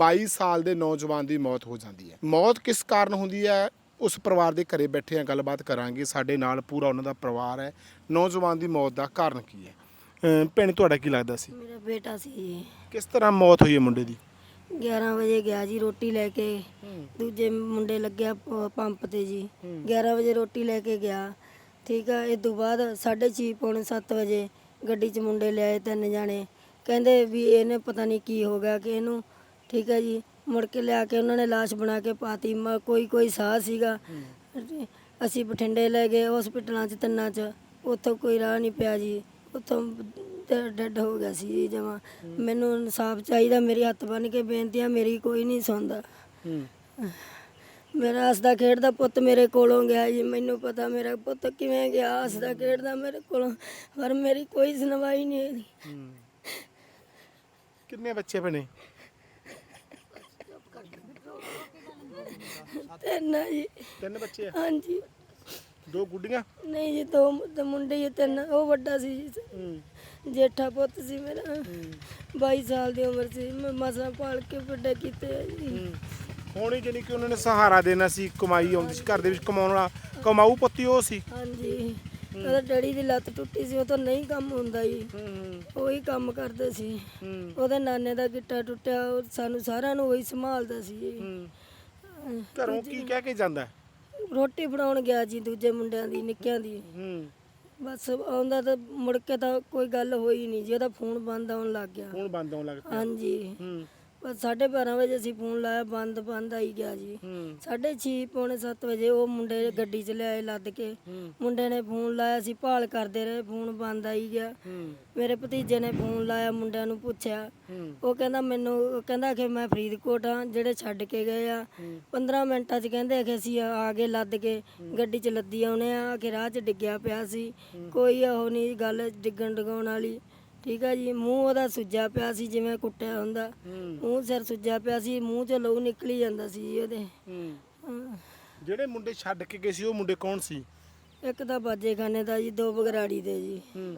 22 ਸਾਲ ਦੇ ਨੌਜਵਾਨ ਦੀ ਮੌਤ ਹੋ ਜਾਂਦੀ ਹੈ। ਮੌਤ ਕਿਸ ਕਾਰਨ ਹੁੰਦੀ ਹੈ? ਉਸ ਪਰਿਵਾਰ ਦੇ ਘਰੇ ਬੈਠੇ ਆ ਗੱਲਬਾਤ ਕਰਾਂਗੇ। ਸਾਡੇ ਨਾਲ ਪੂਰਾ ਉਹਨਾਂ ਦਾ ਪਰਿਵਾਰ ਹੈ। ਨੌਜਵਾਨ ਦੀ ਮੌਤ ਦਾ ਕਾਰਨ ਕੀ ਹੈ? ਅਮ ਭੈਣ ਤੁਹਾਡਾ ਕੀ ਲੱਗਦਾ ਸੀ? ਮੇਰਾ ਬੇਟਾ ਸੀ ਜੀ। ਕਿਸ ਤਰ੍ਹਾਂ ਮੌਤ ਹੋਈ ਹੈ ਮੁੰਡੇ ਦੀ? 11 ਵਜੇ ਗਿਆ ਜੀ ਰੋਟੀ ਲੈ ਕੇ। ਦੂਜੇ ਮੁੰਡੇ ਲੱਗਿਆ ਪ- ਪੰਪ ਤੇ ਜੀ। 11 ਵਜੇ ਰੋਟੀ ਲੈ ਕੇ ਗਿਆ। ਠੀਕ ਆ ਇਹ ਤੋਂ ਬਾਅਦ 6:30 ਪੌਣੇ 7 ਵਜੇ ਗੱਡੀ 'ਚ ਮੁੰਡੇ ਲਿਆਏ ਤਿੰਨ ਜਾਣੇ। ਕਹਿੰਦੇ ਵੀ ਇਹਨੇ ਪਤਾ ਨਹੀਂ ਕੀ ਹੋ ਗਿਆ ਕਿ ਇਹਨੂੰ ਠੀਕ ਆ ਜੀ। ਮੁੜ ਕੇ ਲਿਆ ਕੇ ਉਹਨਾਂ ਨੇ ਲਾਸ਼ ਬਣਾ ਕੇ ਪਾਤੀ। ਮ- ਕੋਈ ਕੋਈ ਸਾਹ ਸੀਗਾ। ਅਸੀਂ ਬਠਿੰਡੇ ਲੈ ਗਏ ਹਸਪੀਟਲਾਂ 'ਚ ਤਿੰਨਾਂ 'ਚ। ਉੱਥੋਂ ਕੋਈ ਰਾਹ ਨਹੀਂ ਪਿਆ ਜੀ। ਉੱਥੋਂ ਡੈਡ ਹੋ ਗਿਆ ਸੀ ਜੀ ਜਮਾ। ਮੈਨੂੰ ਇਨਸਾਫ ਚਾਹੀਦਾ ਮੇਰੀ ਹੱਥ ਬੰਨ ਕੇ ਬੇਨਤੀ ਆ ਮੇਰੀ ਕੋਈ ਨਹੀਂ ਸੁਣਦਾ। ਮੇਰਾ ਹੱਸਦਾ ਖੇਡਦਾ ਪੁੱਤ ਮੇਰੇ ਕੋਲੋਂ ਗਿਆ ਜੀ। ਮੈਨੂੰ ਪਤਾ ਮੇਰਾ ਪੁੱਤ ਕਿਵੇਂ ਗਿਆ। ਹੱਸਦਾ ਖੇਡਦਾ ਮੇਰੇ ਕੋਲੋਂ ਪਰ ਮੇਰੀ ਕੋਈ ਸੁਣਵਾਈ ਨਹੀਂ ਇਹਦੀ ਕਿੰਨੇ ਬੱਚੇ ਬਣੇ? ਤਿੰਨ ਆ ਜੀ। ਤਿੰਨ ਬੱਚੇ ਆ? ਹਾਂਜੀ। ਦੋ ਗੁੱਡੀਆਂ? ਨਹੀਂ ਜੀ ਦੋ ਮੁ- ਮੁੰਡੇ ਹੀ ਆ, ਤਿੰਨ। ਉਹ ਵੱਡਾ ਸੀ ਜੀ। ਜੇਠਾ ਪੁੱਤ ਸੀ ਮੇਰਾ। 22 ਸਾਲ ਦੀ ਉਮਰ ਸੀ। ਮੈਂ ਮਸਾਂ ਪਾਲ ਕੇ ਵੱਡਾ ਕੀਤੇ ਆ ਜੀ। ਹੋਣੀ ਜਾਨੀ ਕਿ ਉਹਨਾਂ ਨੇ ਸਹਾਰਾ ਦੇਣਾ ਸੀ ਕਮਾਈ ਆਉਂਦੀ ਸੀ ਘਰ ਦੇ ਵਿੱਚ ਕਮਾਉਣ ਵਾਲਾ। ਕਮਾਊ ਪਤੀ ਉਹ ਸੀ। ਹਾਂਜੀ। ਉਹਦਾ ਡੈਡੀ ਦੀ ਲੱਤ ਟੁੱਟੀ ਸੀ ਉਹ ਤਾਂ ਨਹੀਂ ਕੰਮ ਹੁੰਦਾ ਜੀ। ਉਹੀ ਕੰਮ ਕਰਦੇ ਸੀ। ਉਹਦੇ ਨਾਨੇ ਦਾ ਗਿੱਟਾ ਟੁੱਟਿਆ ਉਹ ਸਾਨੂੰ ਸਾਰਿਆਂ ਨੂੰ ਉਹੀ ਸੰਭਾਲਦਾ ਸੀ ਜੀ। ਘਰੋਂ ਕੀ ਕਹਿ ਕੇ ਜਾਂਦਾ? ਹੈ? ਰੋਟੀ ਬਣਾਉਣ ਗਿਆ ਜੀ ਦੂਜੇ ਮੁੰਡਿਆਂ ਦੀ ਨਿੱਕਿਆਂ ਦੀ। ਹੂੰ। ਬਸ ਆਉਂਦਾ ਤਾਂ ਮੁੜ ਕੇ ਤਾਂ ਕੋਈ ਗੱਲ ਹੋਈ ਨਹੀਂ ਜੀ ਉਹਦਾ ਫੋਨ ਬੰਦ ਆਉਣ ਲੱਗ ਗਿਆ। ਹੁਣ ਬੰਦ ਆਉਣ ਲੱਗ ਪਿਆ। ਹਾਂਜੀ। ਹੂੰ। ਬਸ 12:30 ਵਜੇ ਅਸੀਂ ਫੋਨ ਲਾਇਆ ਬੰਦ ਬੰਦ ਆਈ ਗਿਆ ਜੀ। ਹੂੰ। ਸਾਢੇ ਛੇ ਪੌਣੇ 7 ਵਜੇ ਉਹ ਮੁੰਡੇ ਗੱਡੀ 'ਚ ਲਿਆਏ ਲੱਦ ਕੇ। ਮੁੰਡੇ ਨੇ ਫੋਨ ਲਾਇਆ ਸੀ ਭਾਲ ਕਰਦੇ ਰਹੇ ਫੋਨ ਬੰਦ ਆਈ ਗਿਆ। ਹੂੰ। ਮੇਰੇ ਭਤੀਜੇ ਨੇ ਫੋਨ ਲਾਇਆ ਮੁੰਡਿਆਂ ਨੂੰ ਪੁੱਛਿਆ। ਹੂੰ। ਉਹ ਕਹਿੰਦਾ ਮੈਨੂੰ ਉਹ ਕਹਿੰਦਾ ਕਿ ਮੈਂ ਫਰੀਦਕੋਟ ਆ ਜਿਹੜੇ ਛੱਡ ਕੇ ਗਏ ਆ। 15 ਮਿੰਟਾਂ 'ਚ ਕਹਿੰਦੇ ਕਿ ਅਸੀਂ ਆ ਗਏ ਲੱਦ ਕੇ। ਗੱਡੀ 'ਚ ਲੱਦੀ ਆਉਣੇ ਆ ਕਿ ਰਾਹ 'ਚ ਡਿੱਗਿਆ ਪਿਆ ਸੀ। ਕੋਈ ਉਹ ਨਹੀਂ ਗੱਲ ਡਿੱਗਣ ਡਗਾਉਣ ਵਾਲੀ। ਠੀਕ ਆ ਜੀ ਮੂੰਹ ਉਹਦਾ ਸੁੱਜਾ ਪਿਆ ਸੀ ਜਿਵੇਂ ਕੁੱਟਿਆ ਹੁੰਦਾ। ਮੂੰਹ ਸਿਰ ਸੁੱਜਾ ਪਿਆ ਸੀ ਮੂੰਹ 'ਚ ਲਹੂ ਨਿਕਲੀ ਜਾਂਦਾ ਸੀ ਜੀ ਉਹਦੇ। ਹੂੰ। ਜਿਹੜੇ ਮੁੰਡੇ ਛੱਡ ਕੇ ਗਏ ਸੀ ਉਹ ਮੁੰਡੇ ਕੌਣ ਸੀ? ਇੱਕ ਤਾਂ ਬਾਜੇ ਖਾਨੇ ਦਾ ਜੀ ਦੋ ਬਗਰਾੜੀ ਦੇ ਜੀ। ਹੂੰ।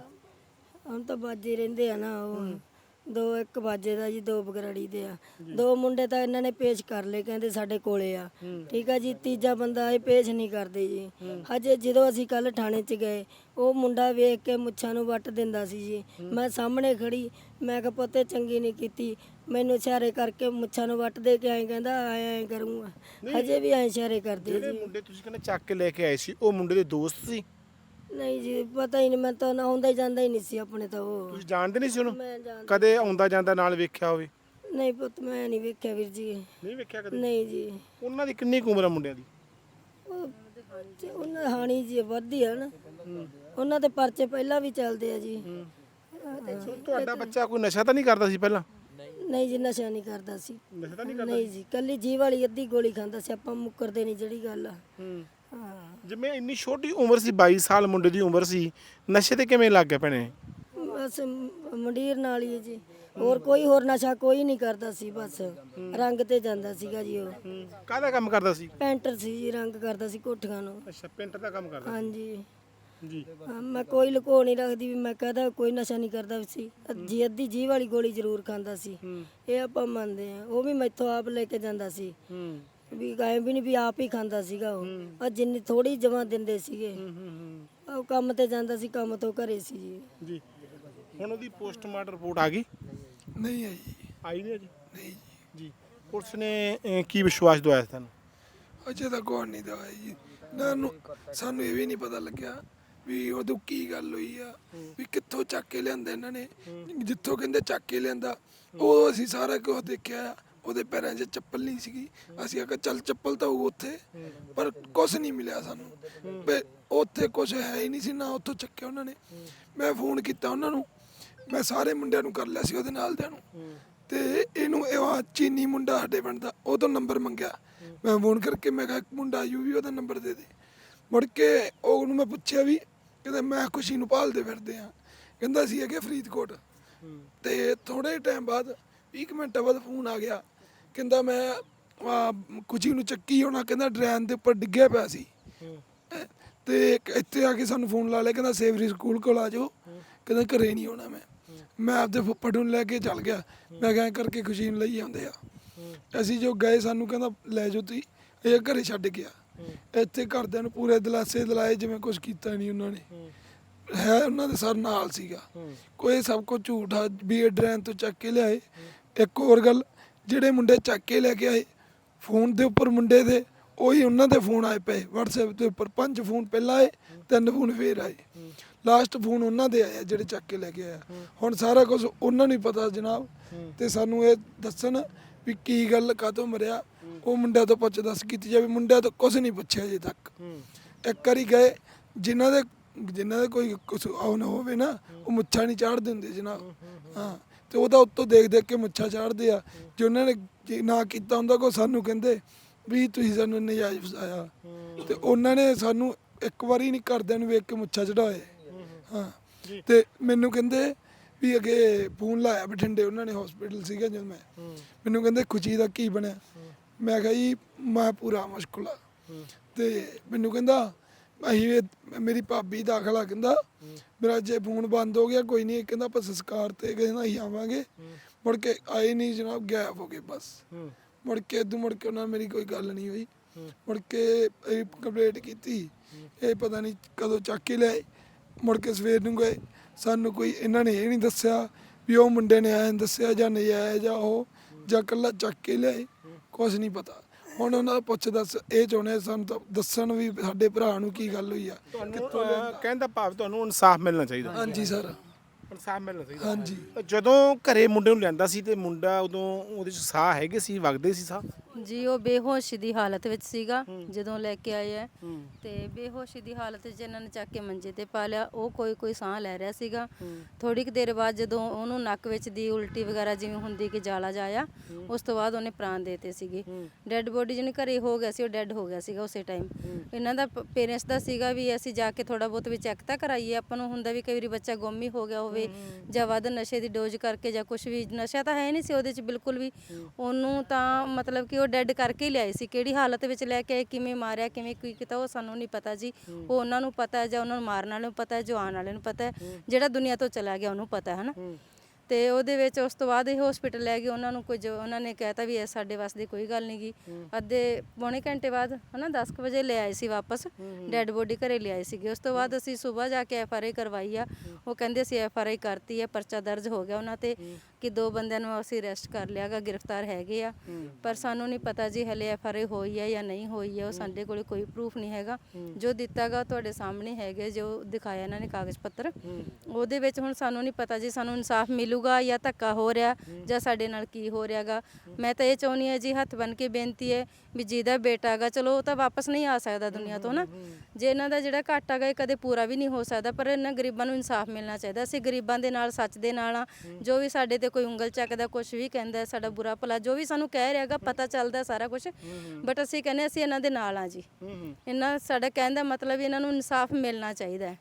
ਹੁਣ ਤਾਂ ਬਾਜੇ ਰਹਿੰਦੇ ਆ ਨਾ ਉਹ। ਦੋ ਇੱਕ ਬਾਜੇ ਦਾ ਜੀ ਦੋ ਬਗਰਾੜੀ ਦੇ ਆ। ਦੋ ਮੁੰਡੇ ਤਾਂ ਇਹਨਾਂ ਨੇ ਪੇਸ਼ ਕਰ ਲਏ ਕਹਿੰਦੇ ਸਾਡੇ ਕੋਲੇ ਆ। ਠੀਕ ਆ ਜੀ ਤੀਜਾ ਬੰਦਾ ਇਹ ਪੇਸ਼ ਨਹੀਂ ਕਰਦੇ ਜੀ। ਹਜੇ ਜਦੋਂ ਅਸੀਂ ਕੱਲ ਥਾਣੇ 'ਚ ਗਏ ਉਹ ਮੁੰਡਾ ਵੇਖ ਕੇ ਮੁੱਛਾਂ ਨੂੰ ਵੱਟ ਦਿੰਦਾ ਸੀ ਜੀ। ਮੈਂ ਸਾਹਮਣੇ ਖੜੀ ਮੈਂ ਕਿਹਾ ਪੁੱਤੇ ਚੰਗੀ ਨਹੀਂ ਕੀਤੀ। ਮੈਨੂੰ ਇਸ਼ਾਰੇ ਕਰਕੇ ਮੁੱਛਾਂ ਨੂੰ ਵੱਟ ਦੇ ਕੇ ਐਂ ਕਹਿੰਦਾ ਐਂ ਐਂ ਕਰੂੰਗਾ। ਹਜੇ ਵੀ ਐਂ ਇਸ਼ਾਰੇ ਕਰਦੇ ਜਿਹੜੇ ਜੀ। ਮੁੰਡੇ ਤੁਸੀਂ ਕਹਿੰਦੇ ਚੱਕ ਕੇ ਲੈ ਕੇ ਆਏ ਸੀ ਉਹ ਮੁੰਡੇ ਦੇ ਦੋਸਤ ਸੀ? ਨਹੀਂ ਜੀ ਪਤਾ ਹੀ ਨਹੀਂ ਮੈਂ ਤਾਂ ਨਾ ਆਉਂਦਾ ਹੀ ਜਾਂਦਾ ਹੀ ਨਹੀਂ ਸੀ ਆਪਣੇ ਤਾਂ ਉਹ। ਤੁਸੀਂ ਜਾਣਦੇ ਨਹੀਂ ਸੀ ਉਹਨੂੰ? ਮੈਂ ਕਦੇ ਆਉਂਦਾ ਜਾਂਦਾ ਨਾਲ ਵੇਖਿਆ ਹੋਵੇ? ਨਹੀਂ ਪੁੱਤ ਮੈਂ ਨਹੀਂ ਵੇਖਿਆ ਵੀਰ ਜੀ। ਨਹੀਂ ਵੇਖਿਆ ਕਦੇ? ਨਹੀਂ ਜੀ। ਉਹਨਾਂ ਦੀ ਕਿੰਨੀ ਕੁ ਉਮਰ ਆ ਮੁੰਡਿਆਂ ਦੀ? ਉਹ ਤੇ ਉਹਨਾਂ ਦੀ ਹਾਣੀ ਜੀ ਵੱਧਦੀ ਆ ਨਾ। ਉਹਨਾਂ ਦੇ ਪਰਚੇ ਪਹਿਲਾਂ ਵੀ ਚੱਲਦੇ ਆ ਜੀ। ਤੁਹਾਡਾ ਬੱਚਾ ਕੋਈ ਨਸ਼ਾ ਤਾਂ ਨਹੀਂ ਕਰਦਾ ਸੀ ਪਹਿਲਾਂ? ਨਹੀਂ ਜੀ ਨਸ਼ਾ ਨਹੀਂ ਕਰਦਾ ਸੀ। ਨਸ਼ਾ ਤਾਂ ਨਹੀਂ ਜੀ ਕੱਲੀ ਜੀ ਵਾਲੀ ਅੱਧੀ ਗੋਲੀ ਖਾਂਦਾ ਸੀ ਆਪਾਂ ਮੁੱਕਰਦੇ ਨਹੀਂ ਜਿਹੜੀ ਗੱਲ ਆ। ਹਾਂ। ਜਿਵੇਂ ਇੰਨੀ ਛੋਟੀ ਉਮਰ ਸੀ 22 ਸਾਲ ਮੁੰਡੇ ਦੀ ਉਮਰ ਸੀ ਨਸ਼ੇ ਤੇ ਕਿਵੇਂ ਲੱਗ ਗਿਆ ਭੈਣੇ? ਬਸ ਮੰਡੀਰ ਨਾਲ ਹੀ ਹੈ ਜੀ। ਹੋਰ ਕੋਈ ਹੋਰ ਨਸ਼ਾ ਕੋਈ ਨਹੀਂ ਕਰਦਾ ਸੀ ਬਸ ਰੰਗ ਤੇ ਜਾਂਦਾ ਸੀਗਾ ਜੀ ਉਹ। ਕਾਹਦਾ ਕੰਮ ਕਰਦਾ ਸੀ? ਪੈਂਟਰ ਸੀ ਜੀ ਰੰਗ ਕਰਦਾ ਸੀ ਕੋਠੀਆਂ ਨੂੰ। ਅੱਛਾ ਪੇਂਟਰ ਦਾ ਕੰਮ ਕਰਦਾ ਹਾਂਜੀ। ਜੀ। ਹਾਂ, ਮੈਂ ਕੋਈ ਲੁਕੋ ਨਹੀਂ ਰੱਖਦੀ ਵੀ ਮੈਂ ਕਹਦਾ ਕੋਈ ਨਸ਼ਾ ਨਹੀਂ ਕਰਦਾ ਸੀ। ਜੀ ਅੱਧੀ ਜੀ ਵਾਲੀ ਗੋਲੀ ਜ਼ਰੂਰ ਖਾਂਦਾ ਸੀ। ਇਹ ਆਪਾਂ ਮੰਨਦੇ ਆ ਉਹ ਵੀ ਮੈਥੋਂ ਆਪ ਲੈ ਕੇ ਜਾਂਦਾ ਸੀ। ਹੂੰ। ਵੀ ਐਂ ਵੀ ਨਹੀਂ ਵੀ ਆਪ ਹੀ ਖਾਂਦਾ ਸੀਗਾ ਉਹ। ਆ ਜਿੰਨੀ ਥੋੜੀ ਜਮਾ ਦਿੰਦੇ ਸੀਗੇ। ਉਹ ਕੰਮ ਤੇ ਜਾਂਦਾ ਸੀ ਕੰਮ ਤੋਂ ਘਰੇ ਸੀ ਜੀ। ਜੀ। ਹੁਣ ਉਹਦੀ ਪੋਸਟਮਾਰਟਮ ਰਿਪੋਰਟ ਆ ਗਈ? ਨਹੀਂ ਆਈ ਆਈ ਨਹੀਂ ਅਜੇ? ਨਹੀਂ ਜੀ। ਪੁਲਿਸ ਨੇ ਅਹ, ਕੀ ਵਿਸ਼ਵਾਸ ਦਵਾਇਆ ਤੁਹਾਨੂੰ? ਅਜੇ ਤੱਕ ਕੋਈ ਨਹੀਂ ਦਵਾਈ ਜੀ। ਨਾ ਨੂੰ ਸਾਨੂੰ ਇਹ ਵੀ ਨਹੀਂ ਪਤਾ ਲੱਗਿਆ ਵੀ ਉਦੋਂ ਕੀ ਗੱਲ ਹੋਈ ਆ। ਵੀ ਕਿੱਥੋਂ ਚੱਕ ਕੇ ਲਿਆਂਦਾ ਇਹਨਾਂ ਨੇ। ਜਿੱਥੋਂ ਕਹਿੰਦੇ ਚੱਕ ਕੇ ਲਿਆਂਦਾ ਉਹ ਅਸੀਂ ਸਾਰਾ ਕੁਝ ਦੇਖਿਆ ਉਹਦੇ ਪੈਰਾਂ 'ਚ ਚੱਪਲ ਨਹੀਂ ਸੀਗੀ। ਅਸੀਂ ਆਖਿਆ, ਚੱਲ ਚੱਪਲ ਤਾਂ ਹੋਊ ਉੱਥੇ, ਪਰ ਕੁਝ ਨਹੀਂ ਮਿਲਿਆ ਸਾਨੂੰ। ਵੀ ਉੱਥੇ ਕੁਝ ਹੈ ਹੀ ਨਹੀਂ ਸੀ, ਨਾ ਉੱਥੋਂ ਚੱਕਿਆ ਉਹਨਾਂ ਨੇ। ਮੈਂ ਫੋਨ ਕੀਤਾ ਉਹਨਾਂ ਨੂੰ। ਮੈਂ ਸਾਰੇ ਮੁੰਡਿਆਂ ਨੂੰ ਕਰ ਲਿਆ ਸੀ ਉਹਦੇ ਨਾਲ ਦਿਆਂ ਨੂੰ। ਤੇ ਇਹਨੂੰ ਇਹ ਆਹ ਚੀਨੀ ਮੁੰਡਾ ਸਾਡੇ ਪਿੰਡ ਦਾ, ਉਹ ਤੋਂ ਨੰਬਰ ਮੰਗਿਆ। ਮੈਂ ਫੋਨ ਕਰਕੇ ਮੈਂ ਕਿਹਾ ਮੁੰਡਾ ਯੂ ਵੀ ਉਹਦਾ ਨੰਬਰ ਦੇ ਦੇ। ਮੁੜ ਕੇ ਉਹਨੂੰ ਮੈਂ ਪੁੱਛਿਆ ਵੀ, ਕਹਿੰਦਾ, ਮੈਂ ਖੁਸ਼ੀ ਨੂੰ ਭਾਲਦੇ ਫਿਰਦੇ ਆ ਕਹਿੰਦਾ ਸੀ ਹੈਗੇ ਫਰੀਦਕੋਟ। ਤੇ ਥੋੜੇ ਟਾਈਮ ਬਾਅਦ 20 ਕੁ ਮਿੰਟਾਂ ਬਾਅਦ ਫੋਨ ਆ ਗਿਆ। ਕਹਿੰਦਾ ਮੈਂ ਖੁਸ਼ੀ ਨੂੰ ਚੱਕੀ ਹੋਣਾ ਕਹਿੰਦਾ ਡਰੈਨ ਦੇ ਉੱਪਰ ਡਿੱਗਿਆ ਪਿਆ ਸੀ। ਤੇ ਇੱਥੇ ਆ ਕੇ ਸਾਨੂੰ ਫੋਨ ਲਾ ਲਿਆ ਕਹਿੰਦਾ ਸੇਵਰੀ ਸਕੂਲ ਕੋਲ ਆ ਜਾਓ। ਕਹਿੰਦਾ ਘਰੇ ਨਹੀਂ ਆਉਣਾ ਮੈਂ। ਮੈਂ ਆਪਦੇ ਫੁੱਫੜ ਨੂੰ ਲੈ ਕੇ ਚੱਲ ਗਿਆ। ਮੈਂ ਕਿਹਾ ਕਰਕੇ ਖੁਸ਼ੀ ਨੂੰ ਲਈ ਆਉਂਦੇ ਆ। ਅਸੀਂ ਜੋ ਗਏ ਸਾਨੂੰ ਕਹਿੰਦਾ ਲੈ ਜਾਓ ਤੁਸੀਂ। ਇਹ ਘਰੇ ਛੱਡ ਗਿਆ। ਇੱਥੇ ਘਰਦਿਆਂ ਨੂੰ ਪੂਰੇ ਦਿਲਾਸੇ ਦਿਲਾਏ ਜਿਵੇਂ ਕੁਝ ਕੀਤਾ ਨਹੀਂ ਉਹਨਾਂ ਨੇ। ਹੈ। ਉਹਨਾਂ ਦੇ ਸਰ ਨਾਲ ਸੀਗਾ। ਕੋਈ ਸਭ ਕੁਝ ਝੂਠ ਆ ਵੀ ਡਰੈਨ ਤੋਂ ਚੱਕ ਕੇ ਲਿਆਏ। ਇੱਕ ਹੋਰ ਗੱਲ ਜਿਹੜੇ ਮੁੰਡੇ ਚੱਕ ਕੇ ਲੈ ਕੇ ਆਏ, ਫੋਨ ਦੇ ਉੱਪਰ ਮੁੰਡੇ ਦੇ, ਉਹੀ ਉਹਨਾਂ ਦੇ ਫੋਨ ਆਏ ਪਏ, WhatsApp ਦੇ ਉੱਪਰ ਪੰਜ ਫੋਨ ਪਹਿਲਾਂ ਆਏ, ਤਿੰਨ ਫੋਨ ਫੇਰ ਆਏ। ਲਾਸਟ ਫੋਨ ਉਹਨਾਂ ਦੇ ਆਏ ਜਿਹੜੇ ਚੱਕ ਕੇ ਲੈ ਕੇ ਆਇਆ ਹੁਣ ਸਾਰਾ ਕੁਝ ਉਹਨਾਂ ਨੂੰ ਹੀ ਪਤਾ ਜਨਾਬ, ਤੇ ਸਾਨੂੰ ਇਹ ਦੱਸਣ ਵੀ ਕੀ ਗੱਲ ਕਾਹਤੋਂ ਮਰਿਆ। ਉਹ ਮੁੰਡਿਆਂ ਤੋਂ ਪੁੱਛ ਦੱਸ ਕੀਤੀ ਜਾਵੇ, ਮੁੰਡਿਆਂ ਤੋਂ ਕੁਝ ਨਹੀਂ ਪੁੱਛਿਆ ਅਜੇ ਤੱਕ। ਇੱਕ ਵਾਰੀ ਗਏ, ਜਿਨ੍ਹਾਂ ਦੇ ਜਿਨ੍ਹਾਂ ਦੇ ਕੋਈ ਕੁਝ ਆਉਣ ਹੋਵੇ ਨਾ, ਉਹ ਮੁੱਛਾਂ ਨਹੀਂ ਚਾੜਦੇ ਹੁੰਦੇ ਜਨਾਬ। ਹਾਂ ਤੇ ਉਹਦਾ ਉੱਤੋਂ ਦੇਖ ਦੇਖ ਕੇ ਮੁੱਛਾਂ ਚਾੜਦੇ ਆ। ਜੇ ਉਹਨਾਂ ਨੇ ਜੇ ਨਾ ਕੀਤਾ ਹੁੰਦਾ ਕੋ ਸਾਨੂੰ ਕਹਿੰਦੇ ਵੀ ਤੁਸੀਂ ਸਾਨੂੰ ਨਜਾਇਜ਼ ਫਸਾਇਆ। ਤੇ ਉਹਨਾਂ ਨੇ ਸਾਨੂੰ ਇੱਕ ਵਾਰੀ ਨਹੀਂ ਘਰਦਿਆਂ ਨੂੰ ਵੇਖ ਕੇ ਮੁੱਛਾਂ ਚੜਾਏ ਹਾਂ। ਤੇ ਮੈਨੂੰ ਕਹਿੰਦੇ ਵੀ ਅੱਗੇ ਫੋਨ ਲਾਇਆ ਬਠਿੰਡੇ, ਉਹਨਾਂ ਨੇ ਹਸਪੀਟਲ ਸੀਗਾ ਜਦੋਂ ਮੈਂ। ਮੈਨੂੰ ਕਹਿੰਦੇ ਖੁਸ਼ੀ ਦਾ ਕੀ ਬਣਿਆ? ਮੈਂ ਕਿਹਾ ਜੀ, ਮੈਂ ਪੂਰਾ ਮੁਸ਼ਕਲ ਆ। ਤੇ ਮੈਨੂੰ ਕਹਿੰਦਾ ਅਸੀਂ ਮੇਰੀ ਭਾਬੀ ਦਾਖਲਾ ਕਹਿੰਦਾ, ਮੇਰਾ ਜੇ ਫੋਨ ਬੰਦ ਹੋ ਗਿਆ, ਕੋਈ ਨਹੀਂ ਕਹਿੰਦਾ ਆਪਾਂ ਸੰਸਕਾਰ ਤੇ ਕਹਿੰਦਾ ਅਸੀਂ ਆਵਾਂਗੇ। ਮੁੜ ਕੇ ਆਏ ਨਹੀਂ ਜਨਾਬ, ਗਾਇਬ ਹੋ ਗਏ ਬਸ। ਮੁੜ ਕੇ ਇਦੋਂ ਮੁੜ ਕੇ ਉਹਨਾਂ ਨਾਲ ਮੇਰੀ ਕੋਈ ਗੱਲ ਨਹੀਂ ਹੋਈ। ਮੁੜ ਕੇ ਇਹ ਕੰਪਲੀਟ ਕੀਤੀ। ਇਹ ਪਤਾ ਨਹੀਂ ਕਦੋਂ ਚੱਕ ਕੇ ਲਿਆਏ। ਮੁੜ ਕੇ ਸਵੇਰ ਨੂੰ ਗਏ। ਸਾਨੂੰ ਕੋਈ ਇਹਨਾਂ ਨੇ ਇਹ ਨਹੀਂ ਦੱਸਿਆ ਵੀ ਉਹ ਮੁੰਡੇ ਨੇ ਐਂ ਦੱਸਿਆ ਜਾਂ ਨਹੀਂ ਆਇਆ ਜਾਂ ਉਹ ਜਾਂ ਕੱਲਾ ਚੱਕ ਕੇ ਲਿਆਏ। ਕੁਝ ਨਹੀਂ ਪਤਾ। ਹੁਣ ਉਹਨਾਂ ਦਾ ਪੁੱਛ ਦੱਸ ਇਹ ਚਾਹੁੰਦੇ ਸਾਨੂੰ ਤਾਂ ਦੱਸਣ ਵੀ ਸਾਡੇ ਭਰਾ ਨੂੰ ਕੀ ਗੱਲ ਹੋਈ ਆ। ਤੁਹਾਨੂੰ ਅਹ, ਕਹਿਣ ਦਾ ਭਾਵ ਤੁਹਾਨੂੰ ਇਨਸਾਫ ਮਿਲਣਾ ਚਾਹੀਦਾ। ਹਾਂਜੀ ਸਰ। ਇਨਸਾਫ ਮਿਲਣਾ ਚਾਹੀਦਾ। ਹਾਂਜੀ। ਜਦੋਂ ਘਰੇ ਮੁੰਡੇ ਨੂੰ ਲਿਆਂਦਾ ਸੀ ਤੇ ਮੁੰਡਾ ਉਦੋਂ ਉਹਦੇ ਚ ਸਾਹ ਹੈਗੇ ਸੀ ਵਗਦੇ ਸੀ ਸਾਹ? ਜੀ ਉਹ ਬੇਹੋਸ਼ ਦੀ ਹਾਲਤ ਵਿੱਚ ਸੀਗਾ ਜਦੋਂ ਲੈ ਕੇ ਆਏ ਆ। ਤੇ ਬੇਹੋਸ਼ੀ ਦੀ ਹਾਲਤ 'ਚ ਇਹਨਾਂ ਨੇ ਚੱਕ ਕੇ ਮੰਜੇ ਤੇ ਪਾ ਲਿਆ ਉਹ ਕੋਈ ਕੋਈ ਸਾਹ ਲੈ ਰਿਹਾ ਸੀਗਾ। ਥੋੜੀ ਕੁ ਦੇਰ ਬਾਅਦ ਜਦੋਂ ਉਹਨੂੰ ਨੱਕ ਵਿੱਚ ਦੀ ਉਲਟੀ ਵਗੈਰਾ ਜਿਵੇਂ ਹੁੰਦੀ ਕਿ ਜਾਲਾ ਜਾਇਆ ਉਸ ਤੋਂ ਬਾਅਦ ਉਹਨੇ ਪ੍ਰਾਣ ਦੇਤੇ ਸੀਗੇ। ਡੈੱਡ ਬੋਡੀ ਜਿਹਨੇ ਘਰੇ ਹੋ ਗਿਆ ਸੀ ਉਹ ਡੈੱਡ ਹੋ ਗਿਆ ਸੀਗਾ ਉਸੇ ਟਾਈਮ। ਇਹਨਾਂ ਦਾ ਪੇਰੈਂਟਸ ਦਾ ਸੀਗਾ ਵੀ ਅਸੀਂ ਜਾ ਕੇ ਥੋੜਾ ਬਹੁਤ ਵੀ ਚੈੱਕ ਤਾਂ ਕਰਾਈਏ ਆਪਾਂ ਨੂੰ ਹੁੰਦਾ ਵੀ ਕਈ ਵਾਰੀ ਬੱਚਾ ਗੁੰਮ ਹੀ ਹੋ ਗਿਆ ਹੋਵੇ ਜਾਂ ਵੱਧ ਨਸ਼ੇ ਦੀ ਡੋਜ਼ ਕਰਕੇ ਜਾਂ ਕੁਝ ਵੀ ਨਸ਼ਾ ਤਾਂ ਹੈ ਨਹੀਂ ਸੀ ਉਹਦੇ 'ਚ ਬਿਲਕੁਲ ਵੀ। ਉਹਨੂੰ ਤਾਂ ਮਤਲਬ ਕਿ ਉਹ ਡੈੱਡ ਕਰਕੇ ਹੀ ਲਿਆਏ ਸੀ। ਕਿਹੜੀ ਹਾਲਤ ਵਿੱਚ ਲੈ ਕੇ ਆਏ ਕਿਵੇਂ ਮਾਰਿਆ ਕਿਵੇਂ ਕੀ ਕੀਤਾ ਉਹ ਸਾਨੂੰ ਨਹੀਂ ਪਤਾ ਜੀ। ਉਹ ਉਹਨਾਂ ਨੂੰ ਪਤਾ ਹੈ ਜਾਂ ਉਹਨਾਂ ਨੂੰ ਮਾਰਨ ਵਾਲੇ ਨੂੰ ਪਤਾ ਹੈ ਜੋ ਆਉਣ ਵਾਲੇ ਨੂੰ ਪਤਾ ਹੈ। ਜਿਹੜਾ ਦੁਨੀਆ ਤੋਂ ਚਲਾ ਗਿਆ ਉਹਨੂੰ ਪਤਾ ਹੈ ਨਾ ਤੇ ਉਹਦੇ ਵਿੱਚ ਉਸ ਤੋਂ ਬਾਅਦ ਇਹ ਹਸਪੀਟਲ ਲੈ ਗਏ। ਉਹਨਾਂ ਨੂੰ ਕੁਝ ਉਹਨਾਂ ਨੇ ਕਹਿਤਾ ਵੀ ਇਹ ਸਾਡੇ ਵਾਸ ਦੀ ਕੋਈ ਗੱਲ ਨਹੀਂ ਗੀ। ਅੱਧੇ ਪੌਣੇ ਘੰਟੇ ਬਾਅਦ ਹਨਾ 10 ਕੁ ਵਜੇ ਲੈ ਆਏ ਸੀ ਵਾਪਸ। ਡੈੱਡ ਬੋਡੀ ਘਰੇ ਲਿਆਏ ਸੀਗੇ। ਉਸ ਤੋਂ ਬਾਅਦ ਅਸੀਂ ਸਵੇਰ ਜਾ ਕੇ ਐਫ ਆਰ ਆਈ ਕਰਵਾਈ ਆ। ਉਹ ਕਹਿੰਦੇ ਅਸੀਂ ਐਫ ਆਰ ਆਈ ਕਰਤੀ ਹੈ ਪਰਚਾ ਦਰਜ ਹੋ ਗਿਆ ਉਹਨਾਂ ਤੇ। ਕਿ ਦੋ ਬੰਦਿਆਂ ਨੂੰ ਅਸੀਂ ਅਰੈਸਟ ਕਰ ਲਿਆਗਾ ਗ੍ਰਿਫਤਾਰ ਹੈਗੇ ਆ। ਪਰ ਸਾਨੂੰ ਨਹੀਂ ਪਤਾ ਜੀ ਹਲੇ ਐਫ ਆਰ ਆਈ ਹੋਈ ਹੈ ਜਾਂ ਨਹੀਂ ਹੋਈ ਹੈ ਉਹ ਸਾਡੇ ਕੋਲੇ ਕੋਈ ਪ੍ਰੂਫ ਨਹੀਂ ਹੈਗਾ। ਜੋ ਦਿੱਤਾਗਾ ਤੁਹਾਡੇ ਸਾਹਮਣੇ ਹੈਗੇ ਜੋ ਦਿਖਾਇਆ ਇਹਨਾਂ ਨੇ ਕਾਗਜ਼ ਪੱਤਰ। ਉਹਦੇ ਵਿੱਚ ਹੁਣ ਸਾਨੂੰ ਨਹੀਂ ਪਤਾ ਜੀ ਸਾਨੂੰ ਇਨਸਾਫ ਮਿਲੂਗਾ ਜਾਂ ਧੱਕਾ ਹੋ ਰਿਹਾ ਜਾਂ ਸਾਡੇ ਨਾਲ ਕੀ ਹੋ ਰਿਹਾਗਾ ਮੈਂ ਤਾਂ ਇਹ ਚਾਹੁੰਦੀ ਹਾਂ ਜੀ ਹੱਥ ਬਨ ਕੇ ਬੇਨਤੀ ਹੈ ਵੀ ਜਿਹਦਾ ਬੇਟਾ ਹੈਗਾ ਚਲੋ ਉਹ ਤਾਂ ਵਾਪਸ ਨਹੀਂ ਆ ਸਕਦਾ ਦੁਨੀਆ ਤੋਂ ਨਾ। ਜੇ ਇਹਨਾਂ ਦਾ ਜਿਹੜਾ ਘਾਟਾ ਹੈਗਾ ਇਹ ਕਦੇ ਪੂਰਾ ਵੀ ਨਹੀਂ ਹੋ ਸਕਦਾ ਪਰ ਇਹਨਾਂ ਗਰੀਬਾਂ ਨੂੰ ਇਨਸਾਫ ਮਿਲਣਾ ਚਾਹੀਦਾ। ਅਸੀਂ ਗਰੀਬਾਂ ਦੇ ਨਾਲ ਸੱਚ ਦੇ ਨਾਲ ਆ। ਜੋ ਵੀ ਸਾਡੇ ਤੇ ਕੋਈ ਉਂਗਲ ਚੱਕਦਾ ਕੁਝ ਵੀ ਕਹਿੰਦਾ ਸਾਡਾ ਬੁਰਾ ਭਲਾ ਜੋ ਵੀ ਸਾਨੂੰ ਕਹਿ ਰਿਹਾਗਾ ਪਤਾ ਚੱਲਦਾ ਸਾਰਾ ਕੁਝ ਬਟ ਅਸੀਂ ਕਹਿੰਦੇ ਅਸੀਂ ਇਹਨਾਂ ਦੇ ਨਾਲ ਆ ਜੀ। ਇਹਨਾਂ ਸਾਡਾ ਕਹਿਣ ਦਾ ਮਤਲਬ ਇਹਨਾਂ ਨੂੰ ਇਨਸਾਫ ਮਿਲਣਾ ਚਾਹੀਦਾ ਹੈ।